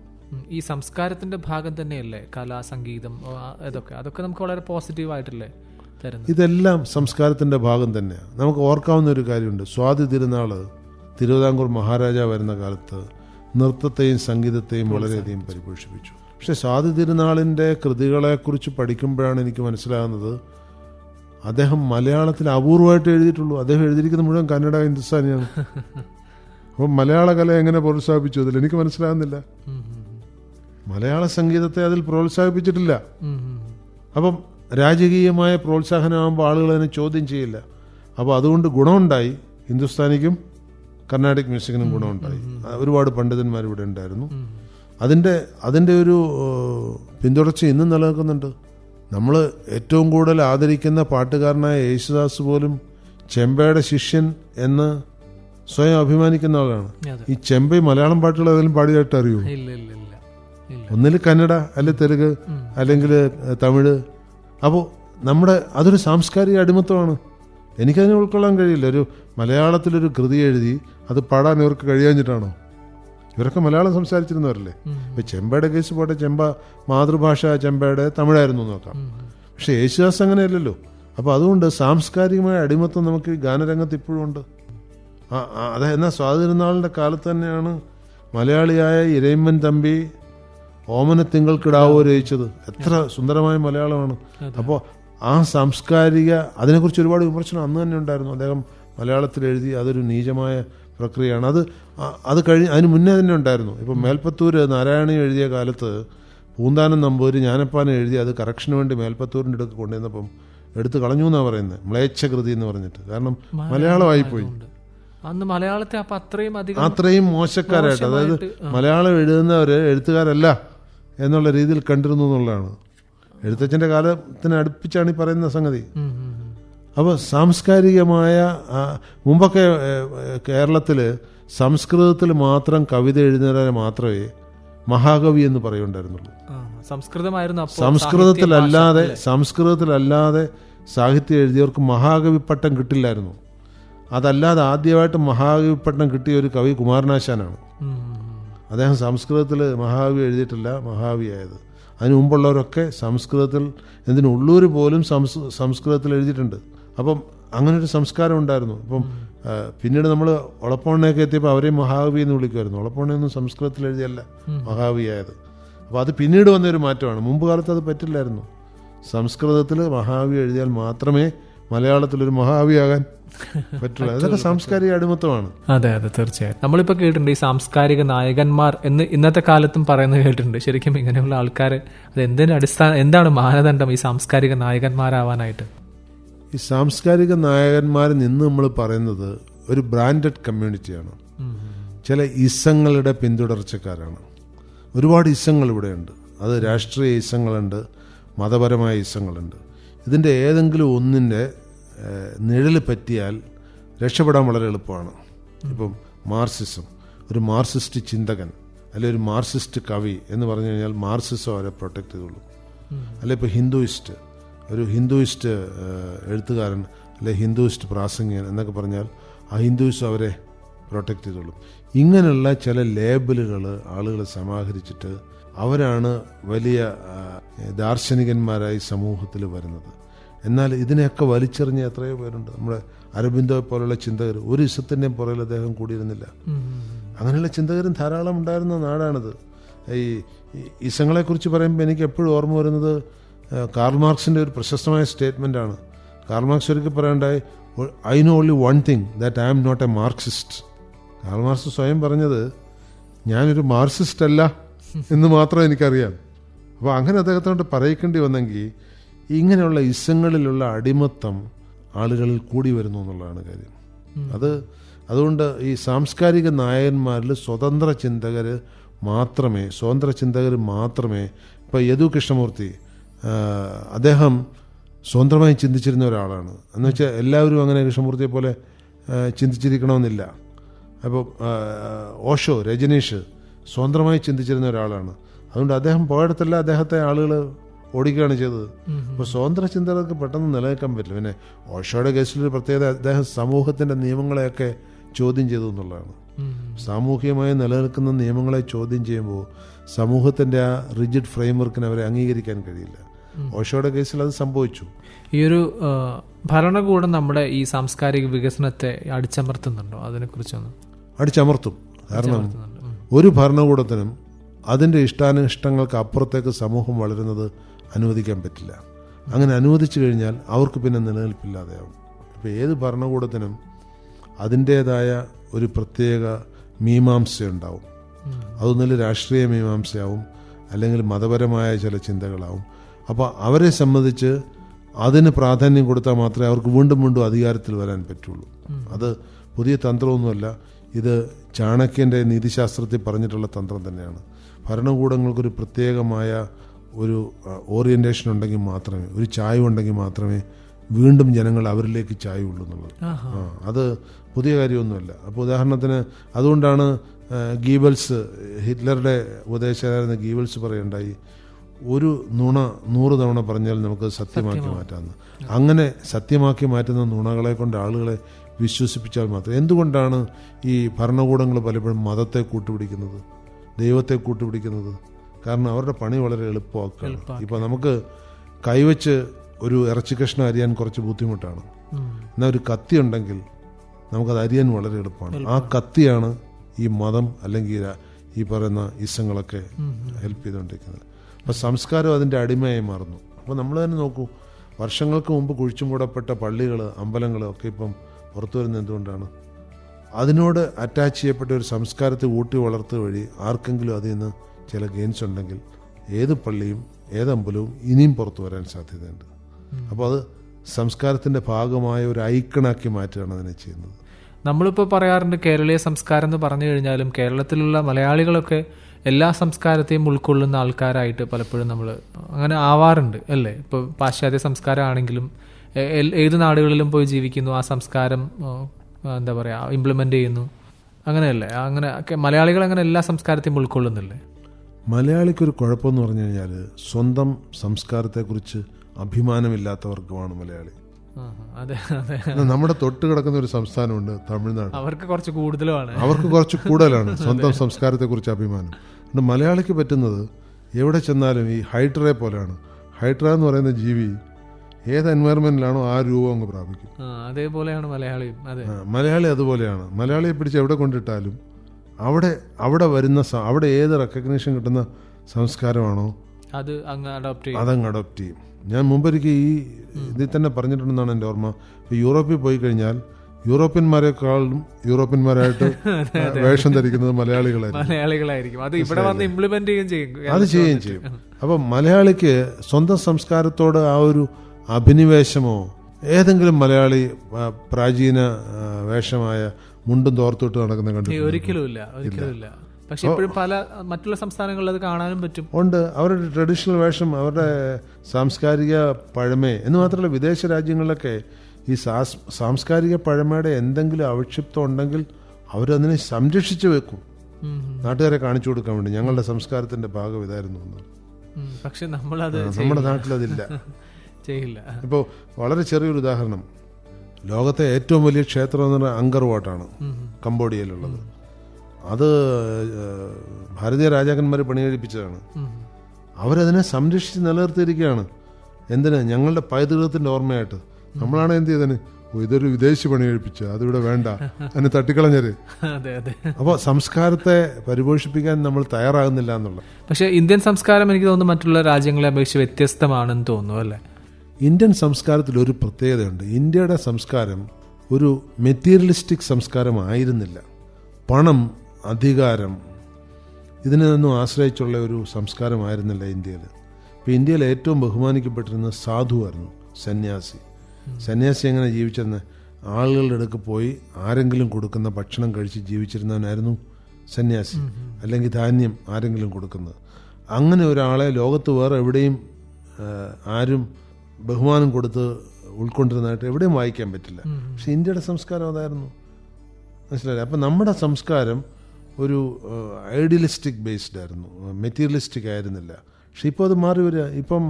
ഈ സംസ്കാരത്തിന്റെ ഭാഗം തന്നെയല്ലേ കല സംഗീതം അതൊക്കെ? അതൊക്കെ നമുക്ക് വളരെ പോസിറ്റീവ് ആയിട്ടല്ലേ തരുന്നത്? ഇതെല്ലാം സംസ്കാരത്തിന്റെ ഭാഗം തന്നെയാണ്. നമുക്ക് ഓർക്കാവുന്ന ഒരു കാര്യമുണ്ട്. സ്വാതി തിരുനാൾ തിരുവിതാംകൂർ മഹാരാജാവ് വരുന്ന കാലത്ത് നൃത്തത്തെയും സംഗീതത്തെയും വളരെയധികം പരിപോഷിപ്പിച്ചു. പക്ഷെ സ്വാതി തിരുനാളിന്റെ കൃതികളെക്കുറിച്ച് പഠിക്കുമ്പോഴാണ് എനിക്ക് മനസ്സിലാകുന്നത് അദ്ദേഹം മലയാളത്തിൽ അപൂർവമായിട്ട് എഴുതിയിട്ടുള്ളൂ. അദ്ദേഹം എഴുതിയിരിക്കുന്ന മുഴുവൻ കന്നഡ ഹിന്ദുസ്ഥാനിയാണ് അപ്പം മലയാള കല എങ്ങനെ പ്രോത്സാഹിപ്പിച്ചു അതിൽ എനിക്ക് മനസ്സിലാകുന്നില്ല. മലയാള സംഗീതത്തെ അതിൽ പ്രോത്സാഹിപ്പിച്ചിട്ടില്ല. അപ്പം രാജകീയമായ പ്രോത്സാഹനമാകുമ്പോൾ ആളുകൾ അതിനെ ചോദ്യം ചെയ്യില്ല. അപ്പോൾ അതുകൊണ്ട് ഗുണമുണ്ടായി. ഹിന്ദുസ്ഥാനിക്കും കർണാടിക് മ്യൂസിക്കിനും ഗുണമുണ്ടായി ഒരുപാട് പണ്ഡിതന്മാർ ഇവിടെ ഉണ്ടായിരുന്നു. അതിന്റെ അതിന്റെ ഒരു പിന്തുടർച്ച ഇന്നും നിലനിൽക്കുന്നുണ്ട്. നമ്മൾ ഏറ്റവും കൂടുതൽ ആദരിക്കുന്ന പാട്ടുകാരനായ യേശുദാസ് പോലും ചെമ്പയുടെ ശിഷ്യൻ എന്ന് സ്വയം അഭിമാനിക്കുന്ന ആളാണ്. ഈ ചെമ്പ മലയാളം പാട്ടുകൾ ഏതെങ്കിലും പാടിയായിട്ട് അറിയൂ? ഒന്നിൽ കന്നഡ അല്ലെ തെലുങ്ക് അല്ലെങ്കിൽ തമിഴ്. അപ്പോൾ നമ്മുടെ അതൊരു സാംസ്കാരിക അടിമത്തമാണ്. എനിക്കതിനെ ഉൾക്കൊള്ളാൻ കഴിയില്ല. ഒരു മലയാളത്തിലൊരു കൃതി എഴുതി അത് പാടാൻ ഇവർക്ക് കഴിയാഞ്ഞിട്ടാണോ? ഇവരൊക്കെ മലയാളം സംസാരിച്ചിരുന്നവരല്ലേ. ഇപ്പൊ ചെമ്പയുടെ കേസ് പോട്ടെ ചെമ്പ മാതൃഭാഷ ചെമ്പയുടെ തമിഴായിരുന്നു നോക്കാം. പക്ഷെ യേശുദാസ് അങ്ങനെയല്ലല്ലോ. അപ്പോൾ അതുകൊണ്ട് സാംസ്കാരികമായ അടിമത്തം നമുക്ക് ഈ ഗാനരംഗത്ത് ഇപ്പോഴും ഉണ്ട്. അത് എന്നാൽ സ്വാതിരുന്നാളിന്റെ കാലത്ത് തന്നെയാണ് മലയാളിയായ ഇരയമ്മൻ തമ്പി ഓമന തിങ്കൾക്കിടാവോ രചിച്ചത്. എത്ര സുന്ദരമായ മലയാളമാണ്. അപ്പോൾ ആ സാംസ്കാരിക അതിനെക്കുറിച്ച് ഒരുപാട് വിമർശനം അന്ന് തന്നെ ഉണ്ടായിരുന്നു. അദ്ദേഹം മലയാളത്തിൽ എഴുതി അതൊരു നീചമായ പ്രക്രിയയാണ്. അത് അത് കഴിഞ്ഞ് അതിന് മുന്നേ തന്നെ ഉണ്ടായിരുന്നു. ഇപ്പം മേൽപ്പത്തൂർ നാരായണി എഴുതിയ കാലത്ത് പൂന്താനം നമ്പൂരി ഞാനപ്പാനെ എഴുതി അത് കറക്ഷന് വേണ്ടി മേൽപ്പത്തൂരിന്റെ അടുത്ത് കൊണ്ടുവന്നപ്പം എടുത്ത് കളഞ്ഞു എന്നാണ് പറയുന്നത്. മ്ലേച്ഛകൃതി എന്ന് പറഞ്ഞിട്ട്. കാരണം മലയാളമായിപ്പോയി. പോയി അന്ന് മലയാളത്തെ അപ്പം അത്രയും അധികം അത്രയും മോശക്കാരായിട്ട് അതായത് മലയാളം എഴുതുന്നവര് എഴുത്തുകാരല്ല എന്നുള്ള രീതിയിൽ കണ്ടിരുന്നു എന്നുള്ളതാണ്. എഴുത്തച്ഛന്റെ കാലത്തിന് അടുപ്പിച്ചാണ് ഈ പറയുന്ന സംഗതി. അപ്പോൾ സാംസ്കാരികമായ മുമ്പൊക്കെ കേരളത്തിൽ സംസ്കൃതത്തിൽ മാത്രം കവിത എഴുതുന്നവരെ മാത്രമേ മഹാകവി എന്ന് പറയുണ്ടായിരുന്നുള്ളൂ സംസ്കൃതമായിരുന്നു സംസ്കൃതത്തിലല്ലാതെ സംസ്കൃതത്തിലല്ലാതെ സാഹിത്യം എഴുതിയവർക്ക് മഹാകവി പട്ടം കിട്ടില്ലായിരുന്നു. അതല്ലാതെ ആദ്യമായിട്ട് മഹാകവി പട്ടം കിട്ടിയ ഒരു കവി കുമാരനാശാനാണ്. അദ്ദേഹം സംസ്കൃതത്തിൽ മഹാകവി എഴുതിയിട്ടില്ല മഹാകവിയായത് അതിനു മുമ്പുള്ളവരൊക്കെ സംസ്കൃതത്തിൽ എന്തിനു ഉള്ളൂർ പോലും സംസ് സംസ്കൃതത്തിൽ എഴുതിയിട്ടുണ്ട്. അപ്പം അങ്ങനൊരു ഒരു സംസ്കാരം ഉണ്ടായിരുന്നു. ഇപ്പം പിന്നീട് നമ്മൾ ഒളപ്പോണ്ണയൊക്കെ എത്തിയപ്പോൾ അവരെ മഹാകവി എന്ന് വിളിക്കുമായിരുന്നു. ഒളപ്പോണ്ണയൊന്നും സംസ്കൃതത്തിൽ എഴുതിയല്ല മഹാകവിയായത്. അപ്പോൾ അത് പിന്നീട് വന്നൊരു മാറ്റമാണ്. മുമ്പ് കാലത്ത് അത് പറ്റില്ലായിരുന്നു. സംസ്കൃതത്തിൽ മഹാകവി എഴുതിയാൽ മാത്രമേ മലയാളത്തിലൊരു മഹാകവിയാകാൻ പറ്റുള്ളൂ. അതൊക്കെ സാംസ്കാരിക അടിമത്തമാണ്. അതെ അതെ തീർച്ചയായും. നമ്മളിപ്പോ കേട്ടിട്ടുണ്ട് ഈ സാംസ്കാരിക നായകന്മാർ എന്ന് ഇന്നത്തെ കാലത്തും പറയുന്നത് കേട്ടിട്ടുണ്ട്. ശരിക്കും ഇങ്ങനെയുള്ള ആൾക്കാർ അത് എന്തിന്റെ അടിസ്ഥാന എന്താണ് മാനദണ്ഡം ഈ സാംസ്കാരിക നായകന്മാരാവാനായിട്ട്? ഈ സാംസ്കാരിക നായകന്മാർ നിന്ന് നമ്മൾ പറയുന്നത് ഒരു ബ്രാൻഡഡ് കമ്മ്യൂണിറ്റിയാണ്. ചില ഇസങ്ങളുടെ പിന്തുടർച്ചക്കാരാണ്. ഒരുപാട് ഇസങ്ങൾ ഇവിടെയുണ്ട്. അത് രാഷ്ട്രീയ ഇസങ്ങളുണ്ട് മതപരമായ ഇസങ്ങളുണ്ട് ഇതിന്റെ ഏതെങ്കിലും ഒന്നിന്റെ നിഴൽ പറ്റിയാൽ രക്ഷപ്പെടാൻ വളരെ എളുപ്പമാണ്. ഇപ്പം മാർസിസം. ഒരു മാർസിസ്റ്റ് ചിന്തകൻ അല്ലെ ഒരു മാർസിസ്റ്റ് കവി എന്ന് പറഞ്ഞു കഴിഞ്ഞാൽ മാർസിസം അവരെ പ്രൊട്ടക്ട് ചെയ്തുള്ളൂ. അല്ലെ ഇപ്പോൾ ഹിന്ദുയിസ്റ്റ്. ഒരു ഹിന്ദുയിസ്റ്റ് എഴുത്തുകാരൻ അല്ലെ ഹിന്ദുയിസ്റ്റ് പ്രാസംഗികൻ എന്നൊക്കെ പറഞ്ഞാൽ ആ ഹിന്ദുയിസം അവരെ പ്രൊട്ടക്റ്റ് ചെയ്തോളും. ഇങ്ങനെയുള്ള ചില ലേബലുകൾ ആളുകൾ സമാഹരിച്ചിട്ട് അവരാണ് വലിയ ദാർശനികന്മാരായി സമൂഹത്തിൽ വരുന്നത്. എന്നാൽ ഇതിനെയൊക്കെ വലിച്ചെറിഞ്ഞ എത്രയോ പേരുണ്ട്. നമ്മുടെ അരബിന്ദോ പോലുള്ള ചിന്തകർ ഒരു ഇസത്തിന്റെയും പുറകിൽ അദ്ദേഹം കൂടിയിരുന്നില്ല. അങ്ങനെയുള്ള ചിന്തകരും ധാരാളം ഉണ്ടായിരുന്ന നാടാണിത്. ഈ ഇസങ്ങളെക്കുറിച്ച് പറയുമ്പോൾ എനിക്ക് എപ്പോഴും ഓർമ്മ വരുന്നത് ആ, കാർൽ മാർക്സിന്റെ ഒരു പ്രശസ്തമായ സ്റ്റേറ്റ്മെന്റ് ആണ്. കാർൽ മാർക്സ് ഒരിക്കൽ പറയണ്ടായി I know only one thing that I am not a Marxist Karl Marx സ്വയം പറഞ്ഞത് ഞാനൊരു മാർക്സിസ്റ്റ് അല്ല എന്ന് മാത്രം എനിക്കറിയാം. അപ്പോൾ അങ്ങനെ അദ്ദേഹത്തോട് പറയിക്കേണ്ടി വന്നെങ്കിൽ ഇങ്ങനെയുള്ള ഇസങ്ങളിലുള്ള അടിമത്തം ആളുകളിൽ കൂടി വരുന്നു എന്നുള്ളതാണ് കാര്യം. അത് അതുകൊണ്ട് ഈ സാംസ്കാരിക നായകന്മാരിൽ സ്വതന്ത്ര ചിന്തകർ മാത്രമേ സ്വതന്ത്ര ചിന്തകർ മാത്രമേ ഇപ്പോൾ യദു കൃഷ്ണമൂർത്തി അദ്ദേഹം സ്വതന്ത്രമായി ചിന്തിച്ചിരുന്ന ഒരാളാണ്. എന്ന് വെച്ചാൽ എല്ലാവരും അങ്ങനെ കൃഷ്ണമൂർത്തിയെ പോലെ ചിന്തിച്ചിരിക്കണമെന്നില്ല. അപ്പോൾ ഓഷോ രജനീഷ് സ്വതന്ത്രമായി ചിന്തിച്ചിരുന്ന ഒരാളാണ്. അതുകൊണ്ട് അദ്ദേഹം പോയടത്തല്ല അദ്ദേഹത്തെ ആളുകൾ ഓടിക്കുകയാണ് ചെയ്തത്. അപ്പോൾ സ്വതന്ത്ര ചിന്തകൾക്ക് പെട്ടെന്ന് നിലനിൽക്കാൻ പറ്റില്ല. പിന്നെ ഓഷോയുടെ കേസിലൊരു പ്രത്യേകത അദ്ദേഹം സമൂഹത്തിന്റെ നിയമങ്ങളെയൊക്കെ ചോദ്യം ചെയ്തു എന്നുള്ളതാണ്. സാമൂഹികമായി നിലനിൽക്കുന്ന നിയമങ്ങളെ ചോദ്യം ചെയ്യുമ്പോൾ സമൂഹത്തിന്റെ ആ റിജിഡ് ഫ്രെയിംവർക്കിന് അവരെ അംഗീകരിക്കാൻ കഴിയില്ല. ഓഷോയുടെ കേസിൽ അത് സംഭവിച്ചു. ഈ ഒരു ഭരണകൂടം നമ്മുടെ ഈ സാംസ്കാരിക വികസനത്തെ അടിച്ചമർത്തുന്നുണ്ടോ? അതിനെക്കുറിച്ചൊന്ന്. അടിച്ചമർത്തും. കാരണം ഒരു ഭരണകൂടത്തിനും അതിന്റെ ഇഷ്ടാനിഷ്ടങ്ങൾക്ക് അപ്പുറത്തേക്ക് സമൂഹം വളരുന്നത് അനുവദിക്കാൻ പറ്റില്ല. അങ്ങനെ അനുവദിച്ചു കഴിഞ്ഞാൽ അവർക്ക് പിന്നെ നിലനിൽപ്പില്ലാതെയാവും. ഇപ്പോൾ ഏത് ഭരണകൂടത്തിനും അതിന്റേതായ ഒരു പ്രത്യേക മീമാംസയുണ്ടാവും. അതൊന്നിൽ രാഷ്ട്രീയ മീമാംസയാവും അല്ലെങ്കിൽ മതപരമായ ചില ചിന്തകളാവും. അപ്പോൾ അവരെ സംബന്ധിച്ച് അതിന് പ്രാധാന്യം കൊടുത്താൽ മാത്രമേ അവർക്ക് വീണ്ടും വീണ്ടും അധികാരത്തിൽ വരാൻ പറ്റുള്ളൂ. അത് പുതിയ തന്ത്രമൊന്നുമല്ല. ഇത് ചാണക്യന്റെ നീതിശാസ്ത്രത്തിൽ പറഞ്ഞിട്ടുള്ള തന്ത്രം തന്നെയാണ്. ഭരണകൂടങ്ങൾക്കൊരു പ്രത്യേകമായ ഒരു ഓറിയന്റേഷൻ ഉണ്ടെങ്കിൽ മാത്രമേ ഒരു ചായ ഉണ്ടെങ്കിൽ മാത്രമേ വീണ്ടും ജനങ്ങൾ അവരിലേക്ക് ചായുള്ളൂ എന്നുള്ളത്. ആ, അത് പുതിയ കാര്യമൊന്നുമല്ല. അപ്പോൾ ഉദാഹരണത്തിന് അതുകൊണ്ടാണ് ഗീബൽസ് ഹിറ്റ്ലറുടെ ഉപദേശകരായിരുന്ന ഗീബൽസ് പറയുണ്ടായി ഒരു നുണ നൂറ് തവണ പറഞ്ഞാൽ നമുക്ക് സത്യമാക്കി മാറ്റാമെന്ന് അങ്ങനെ സത്യമാക്കി മാറ്റുന്ന നുണകളെ കൊണ്ട് ആളുകളെ വിശ്വസിപ്പിച്ചാൽ മാത്രം. എന്തുകൊണ്ടാണ് ഈ ഭരണകൂടങ്ങൾ പലപ്പോഴും മതത്തെ കൂട്ടുപിടിക്കുന്നത് ദൈവത്തെ കൂട്ടുപിടിക്കുന്നത്? കാരണം അവരുടെ പണി വളരെ എളുപ്പമാക്കുകയാണ് ഇപ്പം നമുക്ക് കൈവച്ച് ഒരു ഇറച്ചി കഷ്ണം അരിയാൻ കുറച്ച് ബുദ്ധിമുട്ടാണ്. എന്നാൽ ഒരു കത്തി ഉണ്ടെങ്കിൽ നമുക്കത് അരിയാൻ വളരെ എളുപ്പമാണ്. ആ കത്തിയാണ് ഈ മതം അല്ലെങ്കിൽ ഈ പറയുന്ന ഇസങ്ങളൊക്കെ ഹെൽപ്പ് ചെയ്തുകൊണ്ടിരിക്കുന്നത്. അപ്പോൾ സംസ്കാരം അതിന്റെ അടിമയായി മാറുന്നു. അപ്പോൾ നമ്മൾ തന്നെ നോക്കൂ വർഷങ്ങൾക്ക് മുമ്പ് കുഴിച്ചുമൂടപ്പെട്ട പള്ളികൾ അമ്പലങ്ങൾ ഒക്കെ ഇപ്പം പുറത്തു വരുന്നത് എന്തുകൊണ്ടാണ്? അതിനോട് അറ്റാച്ച് ചെയ്യപ്പെട്ട ഒരു സംസ്കാരത്തെ ഊട്ടി വളർത്തുക വഴി ആർക്കെങ്കിലും അതിൽ നിന്ന് ചില ഗെയിൻസ് ഉണ്ടെങ്കിൽ ഏത് പള്ളിയും ഏത് അമ്പലവും ഇനിയും പുറത്തു വരാൻ സാധ്യതയുണ്ട്. അപ്പോൾ അത് സംസ്കാരത്തിന്റെ ഭാഗമായ ഒരു ഐക്കണാക്കി മാറ്റുകയാണ് അതിനെ ചെയ്യുന്നത്. നമ്മളിപ്പോൾ പറയാറുണ്ട് കേരളീയ സംസ്കാരം എന്ന് പറഞ്ഞു കഴിഞ്ഞാലും കേരളത്തിലുള്ള മലയാളികളൊക്കെ എല്ലാ സംസ്കാരത്തെയും ഉൾക്കൊള്ളുന്ന ആൾക്കാരായിട്ട് പലപ്പോഴും നമ്മൾ അങ്ങനെ ആവാറുണ്ട് അല്ലേ? ഇപ്പോൾ പാശ്ചാത്യ സംസ്കാരമാണെങ്കിലും ഏത് നാടുകളിലും പോയി ജീവിക്കുന്നു ആ സംസ്കാരം എന്താ പറയുക ഇംപ്ലിമെന്റ് ചെയ്യുന്നു. അങ്ങനെയല്ലേ? അങ്ങനെ മലയാളികൾ അങ്ങനെ എല്ലാ സംസ്കാരത്തെയും ഉൾക്കൊള്ളുന്നില്ലേ? മലയാളിക്കൊരു കുഴപ്പമെന്ന് പറഞ്ഞു കഴിഞ്ഞാൽ സ്വന്തം സംസ്കാരത്തെക്കുറിച്ച് അഭിമാനമില്ലാത്തവർക്കുമാണ് മലയാളി. നമ്മുടെ തൊട്ട് കിടക്കുന്ന ഒരു സംസ്ഥാനമുണ്ട് തമിഴ്നാട്. അവർക്ക് കുറച്ച് കൂടുതലാണ് അവർക്ക് കുറച്ച് കൂടുതലാണ് സ്വന്തം സംസ്കാരത്തെക്കുറിച്ച് അഭിമാനം. മലയാളിക്ക് പറ്റുന്നത് എവിടെ ചെന്നാലും ഈ ഹൈഡ്രയെ പോലെയാണ്. ഹൈഡ്ര എന്ന് പറയുന്ന ജീവി ഏത് എൻവയറമെന്റിലാണോ ആ രൂപം അങ്ങ് പ്രാപിക്കും. അതേപോലെയാണ് മലയാളി മലയാളി അതുപോലെയാണ്. മലയാളിയെ പിടിച്ച് എവിടെ കൊണ്ടിട്ടാലും അവിടെ അവിടെ വരുന്ന അവിടെ ഏത് റെക്കഗ്നീഷൻ കിട്ടുന്ന സംസ്കാരമാണോ അത് അങ്ങ് അഡോപ്റ്റ് ചെയ്യും. അതങ്ങ് അഡോപ്റ്റ് ചെയ്യും. ഞാൻ മുമ്പൊരിക്കൽ ഈ ഇതിൽ തന്നെ പറഞ്ഞിട്ടുണ്ടെന്നാണ് എന്റെ ഓർമ്മ. യൂറോപ്പിൽ പോയി കഴിഞ്ഞാൽ യൂറോപ്യന്മാരെക്കാളും യൂറോപ്യന്മാരായിട്ട് വേഷം ധരിക്കുന്നത് മലയാളികളായിരിക്കും. മലയാളികളായിരിക്കും. അത് ഇവിടെ വന്ന് ഇംപ്ലിമെന്റ് ചെയ്യുകയും ചെയ്യും. അത് ചെയ്യുകയും ചെയ്യും. അപ്പം മലയാളിക്ക് സ്വന്തം സംസ്കാരത്തോട് ആ ഒരു അഭിനിവേശമോ ഏതെങ്കിലും മലയാളി പ്രാചീന വേഷമായ മുണ്ടും തോർത്തിട്ട് നടക്കുന്ന കണ്ടു ഒരിക്കലും ഇല്ല. ഒരിക്കലും ഇല്ല. പക്ഷെ ഇപ്പോഴും പല മറ്റുള്ള സംസ്ഥാനങ്ങളിൽ അത് കാണാനും പറ്റും. ഉണ്ട്. അവരുടെ ട്രഡീഷണൽ വേഷം അവരുടെ സാംസ്കാരിക പഴമേ എന്ന് മാത്രമല്ല വിദേശ രാജ്യങ്ങളിലൊക്കെ ഈ സാംസ്കാരിക പഴമയുടെ എന്തെങ്കിലും അവക്ഷിപ്തം ഉണ്ടെങ്കിൽ അവരതിനെ സംരക്ഷിച്ചു വെക്കും. നാട്ടുകാരെ കാണിച്ചു കൊടുക്കാൻ വേണ്ടി. ഞങ്ങളുടെ സംസ്കാരത്തിന്റെ ഭാഗം ഇതായിരുന്നു. പക്ഷെ നമ്മളത് നമ്മുടെ നാട്ടിലതില്ല. ചെയ്യില്ല. ഇപ്പോൾ വളരെ ചെറിയൊരു ഉദാഹരണം. ലോകത്തെ ഏറ്റവും വലിയ ക്ഷേത്രം എന്ന് പറഞ്ഞാൽ അങ്കർവാട്ടാണ് കംബോഡിയയിലുള്ളത്. അത് ഭാരതീയ രാജാക്കന്മാർ പണി കഴിപ്പിച്ചതാണ് ഉം. അവരതിനെ സംരക്ഷിച്ച് നിലനിർത്തിയിരിക്കുകയാണ്. എന്തിനാ? ഞങ്ങളുടെ പൈതൃകത്തിന്റെ ഓർമ്മയായിട്ട്. നമ്മളാണ് എന്ത് ചെയ്തതിന് ഇതൊരു വിദേശി പണി കഴിപ്പിച്ച അതിവിടെ വേണ്ട. അതിനെ തട്ടിക്കളഞ്ഞത്. അപ്പോൾ സംസ്കാരത്തെ പരിപോഷിപ്പിക്കാൻ നമ്മൾ തയ്യാറാകുന്നില്ല എന്നുള്ള. പക്ഷേ ഇന്ത്യൻ സംസ്കാരം എനിക്ക് തോന്നുന്നു മറ്റുള്ള രാജ്യങ്ങളെ അപേക്ഷിച്ച് വ്യത്യസ്തമാണെന്ന് തോന്നുന്നു അല്ലേ? ഇന്ത്യൻ സംസ്കാരത്തിൽ ഒരു പ്രത്യേകതയുണ്ട്. ഇന്ത്യയുടെ സംസ്കാരം ഒരു മെറ്റീരിയലിസ്റ്റിക് സംസ്കാരം ആയിരുന്നില്ല പണം അധികാരം. ഇതിനൊന്നും ആശ്രയിച്ചുള്ള ഒരു സംസ്കാരമായിരുന്നില്ല ഇന്ത്യയിൽ ഇപ്പം ഇന്ത്യയിൽ ഏറ്റവും ബഹുമാനിക്കപ്പെട്ടിരുന്നത് സാധുവായിരുന്നു സന്യാസി. സന്യാസി എങ്ങനെ ജീവിച്ചിരുന്ന ആളുകളുടെ അടുക്ക് പോയി ആരെങ്കിലും കൊടുക്കുന്ന ഭക്ഷണം കഴിച്ച് ജീവിച്ചിരുന്നവനായിരുന്നു സന്യാസി. അല്ലെങ്കിൽ ധാന്യം ആരെങ്കിലും കൊടുക്കുന്നത്. അങ്ങനെ ഒരാളെ ലോകത്ത് വേറെ എവിടെയും ആരും ബഹുമാനം കൊടുത്ത് ഉൾക്കൊണ്ടിരുന്നതായിട്ട് എവിടെയും വായിക്കാൻ പറ്റില്ല. പക്ഷെ ഇന്ത്യയുടെ സംസ്കാരം അതായിരുന്നു. മനസ്സിലായില്ലേ? അപ്പം നമ്മുടെ സംസ്കാരം ഒരു ഐഡിയലിസ്റ്റിക് ബേസ്ഡ് ആയിരുന്നു. മെറ്റീരിയലിസ്റ്റിക് ആയിരുന്നില്ല. പക്ഷെ ഇപ്പോൾ അത് മാറി വരിക. ഇപ്പം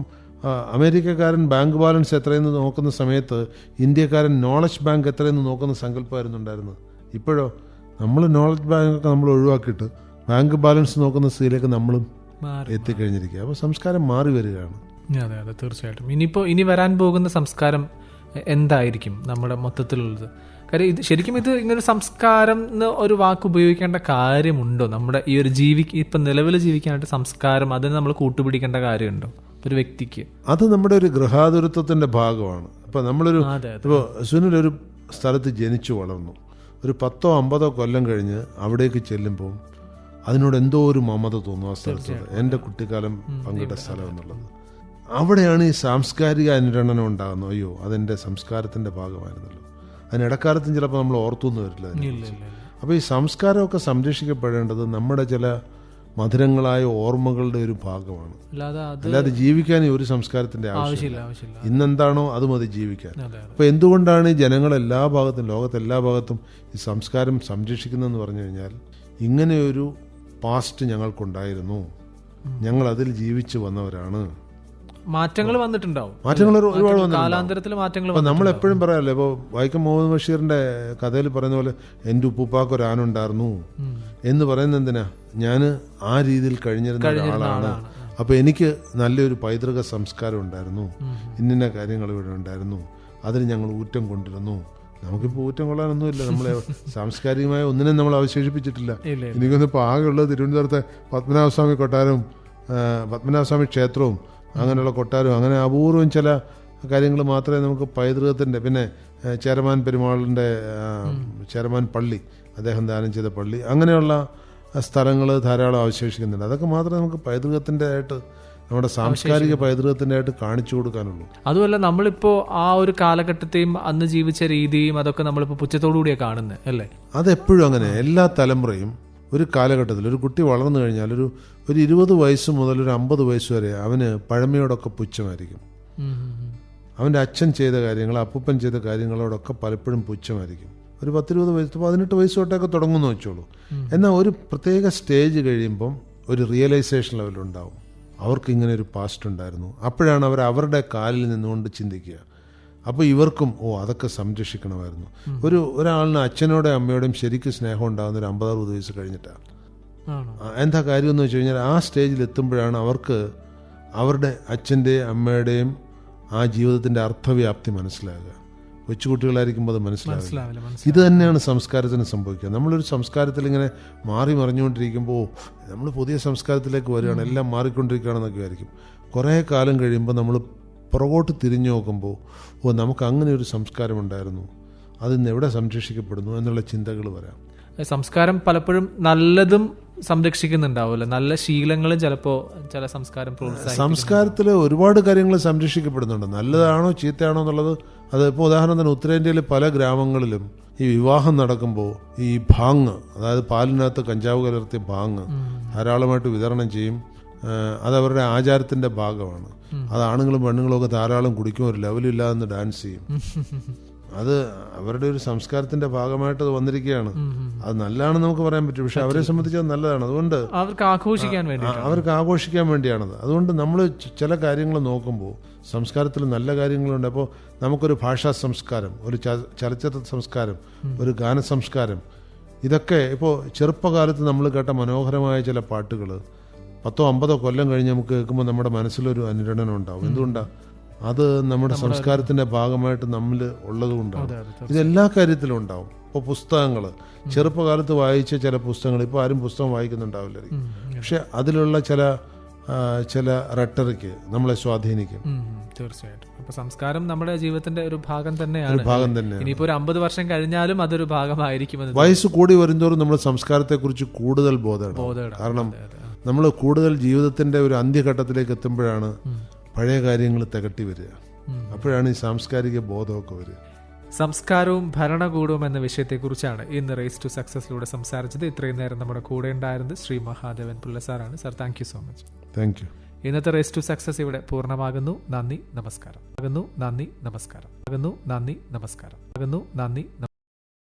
അമേരിക്കക്കാരൻ ബാങ്ക് ബാലൻസ് എത്രയെന്ന് നോക്കുന്ന സമയത്ത് ഇന്ത്യക്കാരൻ നോളജ് ബാങ്ക് എത്രയെന്ന് നോക്കുന്ന സങ്കല്പമായിരുന്നു ഉണ്ടായിരുന്നത്. ഇപ്പോഴോ നമ്മൾ നോളജ് ബാങ്കൊക്കെ നമ്മൾ ഒഴിവാക്കിയിട്ട് ബാങ്ക് ബാലൻസ് നോക്കുന്ന സ്ഥിതിയിലേക്ക് നമ്മളും എത്തിക്കഴിഞ്ഞിരിക്കുക. അപ്പോൾ സംസ്കാരം മാറി വരികയാണ്. അതെ അതെ തീർച്ചയായിട്ടും. ഇനിയിപ്പോൾ ഇനി വരാൻ പോകുന്ന സംസ്കാരം എന്തായിരിക്കും നമ്മുടെ മൊത്തത്തിലുള്ളത്? കാര്യം ഇത് ശരിക്കും ഇത് ഇങ്ങനൊരു സംസ്കാരം എന്ന് ഒരു വാക്ക് ഉപയോഗിക്കേണ്ട കാര്യമുണ്ടോ? നമ്മുടെ ഈ ഒരു ജീവി ഇപ്പം നിലവിൽ ജീവിക്കാനായിട്ട് സംസ്കാരം അതിന് നമ്മൾ കൂട്ടുപിടിക്കേണ്ട കാര്യമുണ്ടോ? ഒരു വ്യക്തിക്ക്. അത് നമ്മുടെ ഒരു ഗൃഹാതുരത്വത്തിന്റെ ഭാഗമാണ്. ഇപ്പൊ നമ്മളൊരു ഇപ്പോൾ സുനിൽ ഒരു സ്ഥലത്ത് ജനിച്ചു വളർന്നു. ഒരു പത്തോ അമ്പതോ കൊല്ലം കഴിഞ്ഞ് അവിടേക്ക് ചെല്ലുമ്പോൾ അതിനോട് എന്തോ ഒരു മമത തോന്നും ആ സ്ഥലത്ത് എന്റെ കുട്ടിക്കാലം പങ്കിട്ട സ്ഥലം എന്നുള്ളത് അവിടെയാണ് ഈ സാംസ്കാരിക അനുരണനം ഉണ്ടാകുന്നത്. അയ്യോ അതെന്റെ സംസ്കാരത്തിന്റെ ഭാഗമായിരുന്നല്ലോ. അതിനിടക്കാലത്തും ചിലപ്പോൾ നമ്മൾ ഓർത്തൊന്നും വരില്ല. അപ്പോൾ ഈ സംസ്കാരമൊക്കെ സംരക്ഷിക്കപ്പെടേണ്ടത് നമ്മുടെ ചില മധുരങ്ങളായ ഓർമ്മകളുടെ ഒരു ഭാഗമാണ്. അല്ലാതെ ജീവിക്കാൻ ഈ ഒരു സംസ്കാരത്തിന്റെ ആവശ്യമില്ല. ഇന്നെന്താണോ അത് മതി ജീവിക്കാൻ. അപ്പൊ എന്തുകൊണ്ടാണ് ജനങ്ങൾ എല്ലാ ഭാഗത്തും ലോകത്തെ എല്ലാ ഭാഗത്തും ഈ സംസ്കാരം സംരക്ഷിക്കുന്നതെന്ന് പറഞ്ഞു കഴിഞ്ഞാൽ ഇങ്ങനെയൊരു പാസ്റ്റ് ഞങ്ങൾക്കുണ്ടായിരുന്നു. ഞങ്ങൾ അതിൽ ജീവിച്ചു വന്നവരാണ്. മാറ്റങ്ങൾ വന്നിട്ടുണ്ടാവും. മാറ്റങ്ങൾ ഒരു- ഒരുപാട്. കാലാന്തരത്തിൽ മാറ്റങ്ങൾ നമ്മൾ എപ്പോഴും പറയാമല്ലോ ഇപ്പോൾ വൈക്കം മുഹമ്മദ് ബഷീറിന്റെ കഥയിൽ പറയുന്ന പോലെ എന്റെ ഉപ്പുപ്പാക്ക് ഒരു ആനുണ്ടായിരുന്നു എന്ന് പറയുന്ന എന്തിനാ? ഞാൻ ആ രീതിയിൽ കഴിഞ്ഞിരുന്ന ആളാണ്. അപ്പൊ എനിക്ക് നല്ലൊരു പൈതൃക സംസ്കാരം ഉണ്ടായിരുന്നു. ഇന്നിന്ന കാര്യങ്ങൾ ഇവിടെ ഉണ്ടായിരുന്നു. അതിന് ഞങ്ങൾ ഊറ്റം കൊണ്ടിരുന്നു. നമുക്കിപ്പോൾ ഊറ്റം കൊള്ളാനൊന്നുമില്ല. നമ്മളെ സാംസ്കാരികമായ ഒന്നിനും നമ്മൾ അവശേഷിപ്പിച്ചിട്ടില്ല. എനിക്കൊന്നിപ്പോൾ ആകെയുള്ളത് തിരുവനന്തപുരത്തെ പത്മനാഭസ്വാമി കൊട്ടാരവും പത്മനാഭസ്വാമി ക്ഷേത്രവും അങ്ങനെയുള്ള കൊട്ടാരവും അങ്ങനെ അപൂർവം ചില കാര്യങ്ങൾ മാത്രമേ നമുക്ക് പൈതൃകത്തിന്റെ പിന്നെ ചേരമാൻ പെരുമാളിന്റെ ചേരമാൻ പള്ളി അദ്ദേഹം ദാനം ചെയ്ത പള്ളി അങ്ങനെയുള്ള സ്ഥലങ്ങൾ ധാരാളം അവശേഷിക്കുന്നുണ്ട്. അതൊക്കെ മാത്രമേ നമുക്ക് പൈതൃകത്തിന്റെ ആയിട്ട് നമ്മുടെ സാംസ്കാരിക പൈതൃകത്തിന്റെ ആയിട്ട് കാണിച്ചു കൊടുക്കാനുള്ളൂ. അതുമല്ല നമ്മളിപ്പോൾ ആ ഒരു കാലഘട്ടത്തെയും അന്ന് ജീവിച്ച രീതിയും അതൊക്കെ നമ്മളിപ്പോൾ പുച്ഛത്തോടുകൂടിയാണ് കാണുന്നത് അല്ലേ? അതെപ്പോഴും അങ്ങനെ. എല്ലാ തലമുറയും ഒരു കാലഘട്ടത്തിൽ ഒരു കുട്ടി വളർന്നു കഴിഞ്ഞാൽ ഒരു ഒരു ഇരുപത് വയസ്സ് മുതൽ ഒരു അമ്പത് വയസ്സ് വരെ അവന് പഴമയോടൊക്കെ പുച്ഛമായിരിക്കും. അവന്റെ അച്ഛൻ ചെയ്ത കാര്യങ്ങൾ അപ്പൂപ്പൻ ചെയ്ത കാര്യങ്ങളോടൊക്കെ പലപ്പോഴും പുച്ഛമായിരിക്കും. ഒരു പത്തിരുപത് വയസ്സ് പതിനെട്ട് വയസ്സ് തൊട്ടൊക്കെ തുടങ്ങുമെന്ന് വെച്ചോളൂ. എന്നാൽ ഒരു പ്രത്യേക സ്റ്റേജ് കഴിയുമ്പം ഒരു റിയലൈസേഷൻ ലെവലുണ്ടാവും അവർക്ക് ഇങ്ങനെ ഒരു പാസ്റ്റ് ഉണ്ടായിരുന്നു. അപ്പോഴാണ് അവർ അവരുടെ കാലിൽ നിന്നുകൊണ്ട് ചിന്തിക്കുക. അപ്പോൾ ഇവർക്കും ഓ അതൊക്കെ സംരക്ഷിക്കണമായിരുന്നു. ഒരു ഒരാളിന് അച്ഛനോടെ അമ്മയോടെയും ശരിക്കും സ്നേഹം ഉണ്ടാകുന്ന ഒരു അമ്പതറുപത് വയസ്സ് കഴിഞ്ഞിട്ടാണ്. എന്താ കാര്യം എന്ന് വെച്ച് കഴിഞ്ഞാൽ ആ സ്റ്റേജിൽ എത്തുമ്പോഴാണ് അവർക്ക് അവരുടെ അച്ഛന്റെയും അമ്മയുടെയും ആ ജീവിതത്തിന്റെ അർത്ഥവ്യാപ്തി മനസ്സിലാകുക. കൊച്ചുകുട്ടികളായിരിക്കുമ്പോൾ അത് മനസ്സിലാവില്ല. ഇത് തന്നെയാണ് സംസ്കാരത്തിന് സംഭവിക്കുക. നമ്മളൊരു സംസ്കാരത്തിൽ ഇങ്ങനെ മാറി മറിഞ്ഞുകൊണ്ടിരിക്കുമ്പോൾ നമ്മൾ പുതിയ സംസ്കാരത്തിലേക്ക് വരികയാണ് എല്ലാം മാറിക്കൊണ്ടിരിക്കുകയാണെന്നൊക്കെ ആയിരിക്കും. കുറേ കാലം കഴിയുമ്പോൾ നമ്മൾ പുറകോട്ട് തിരിഞ്ഞു നോക്കുമ്പോൾ ഓ നമുക്ക് അങ്ങനെ ഒരു സംസ്കാരം ഉണ്ടായിരുന്നു. അതിന്ന് എവിടെ സംരക്ഷിക്കപ്പെടുന്നു എന്നുള്ള ചിന്തകൾ വരാം. സംസ്കാരം പലപ്പോഴും നല്ലതും സംരക്ഷിക്കുന്നുണ്ടാവുമല്ലോ. നല്ല ശീലങ്ങളും ചിലപ്പോ ചില സംസ്കാരം സംസ്കാരത്തിൽ ഒരുപാട് കാര്യങ്ങൾ സംരക്ഷിക്കപ്പെടുന്നുണ്ട്. നല്ലതാണോ ചീത്തയാണോ എന്നുള്ളത് അത് ഇപ്പോൾ ഉദാഹരണത്തിന് ഉത്തരേന്ത്യയിലെ പല ഗ്രാമങ്ങളിലും ഈ വിവാഹം നടക്കുമ്പോൾ ഈ ഭാങ് അതായത് പാലിനകത്ത് കഞ്ചാവ് കലർത്തിയ ഭാങ് ധാരാളമായിട്ട് വിതരണം ചെയ്യും. അതവരുടെ അത് അവരുടെ ആചാരത്തിന്റെ ഭാഗമാണ്. അത് ആണുങ്ങളും പെണ്ണുങ്ങളും ഒക്കെ ധാരാളം കുടിക്കും ഒരു ലെവലില്ലാതെ ഡാൻസ് ചെയ്യും. അത് അവരുടെ ഒരു സംസ്കാരത്തിന്റെ ഭാഗമായിട്ട് അത് വന്നിരിക്കുകയാണ്. അത് നല്ലതാണെന്ന് നമുക്ക് പറയാൻ പറ്റും. പക്ഷെ അവരെ സംബന്ധിച്ച് അത് നല്ലതാണ്. അതുകൊണ്ട് അവർക്ക് ആഘോഷിക്കാൻ വേണ്ടി അവർക്ക് ആഘോഷിക്കാൻ വേണ്ടിയാണത്. അതുകൊണ്ട് നമ്മൾ ചില കാര്യങ്ങൾ നോക്കുമ്പോൾ സംസ്കാരത്തിൽ നല്ല കാര്യങ്ങളുണ്ട്. അപ്പോൾ നമുക്കൊരു ഭാഷാ സംസ്കാരം ഒരു ചലച്ചിത്ര സംസ്കാരം ഒരു ഗാന സംസ്കാരം ഇതൊക്കെ ഇപ്പോൾ ചെറുപ്പകാലത്ത് നമ്മൾ കേട്ട മനോഹരമായ ചില പാട്ടുകൾ പത്തോ അമ്പതോ കൊല്ലം കഴിഞ്ഞ് നമുക്ക് കേൾക്കുമ്പോൾ നമ്മുടെ മനസ്സിലൊരു അനുരണനം ഉണ്ടാവും. എന്തുകൊണ്ടാണ് അത് നമ്മുടെ സംസ്കാരത്തിന്റെ ഭാഗമായിട്ട് നമ്മൾ ഉള്ളതുകൊണ്ടാണ്. ഇതെല്ലാ കാര്യത്തിലും ഉണ്ടാവും. ഇപ്പോൾ പുസ്തകങ്ങൾ ചെറുപ്പകാലത്ത് വായിച്ച ചില പുസ്തകങ്ങൾ ഇപ്പോൾ ആരും പുസ്തകം വായിക്കുന്നുണ്ടാവില്ലായിരിക്കും പക്ഷെ അതിലുള്ള ചില ചില റട്ടറിക്ക് നമ്മളെ സ്വാധീനിക്കും. തീർച്ചയായിട്ടും. അപ്പൊ സംസ്കാരം നമ്മുടെ ജീവിതത്തിന്റെ ഒരു ഭാഗം തന്നെയാണ്. ഭാഗം തന്നെ ഇനിയിപ്പോ ഒരു അമ്പത് വർഷം കഴിഞ്ഞാലും അതൊരു ഭാഗമായിരിക്കുമെന്ന് വയസ്സ് കൂടി വരുന്നതോറും നമ്മുടെ സംസ്കാരത്തെ കുറിച്ച് കൂടുതൽ ബോധം കാരണം. നമ്മൾ കൂടുതൽ ജീവിതത്തിന്റെ ഒരു അന്ത്യഘട്ടത്തിലേക്ക് എത്തുമ്പോഴാണ് പഴയ കാര്യങ്ങൾ തികട്ടി വരിക. അപ്പോഴാണ് ഈ സാംസ്കാരിക ബോധമൊക്കെ വരിക. സംസ്കാരവും ഭരണകൂടവും എന്ന വിഷയത്തെക്കുറിച്ചാണ് ഇന്ന് റേസ് ടു സക്സസിലൂടെ സംസാരിച്ചത്. ഇത്രയും നേരം നമ്മുടെ കൂടെ ഉണ്ടായിരുന്നത് ശ്രീ മഹാദേവൻ പിള്ള സാറാണ്. Sir thank you so much thank you ഇന്നത്തെ റേസ് ടു സക്സസ് ഇവിടെ പൂർണമാകുന്നു. നന്ദി നമസ്കാരം. ആകുന്നു നന്ദി നമസ്കാരം. ആകുന്നു നന്ദി നമസ്കാരം. ആകുന്നു നന്ദി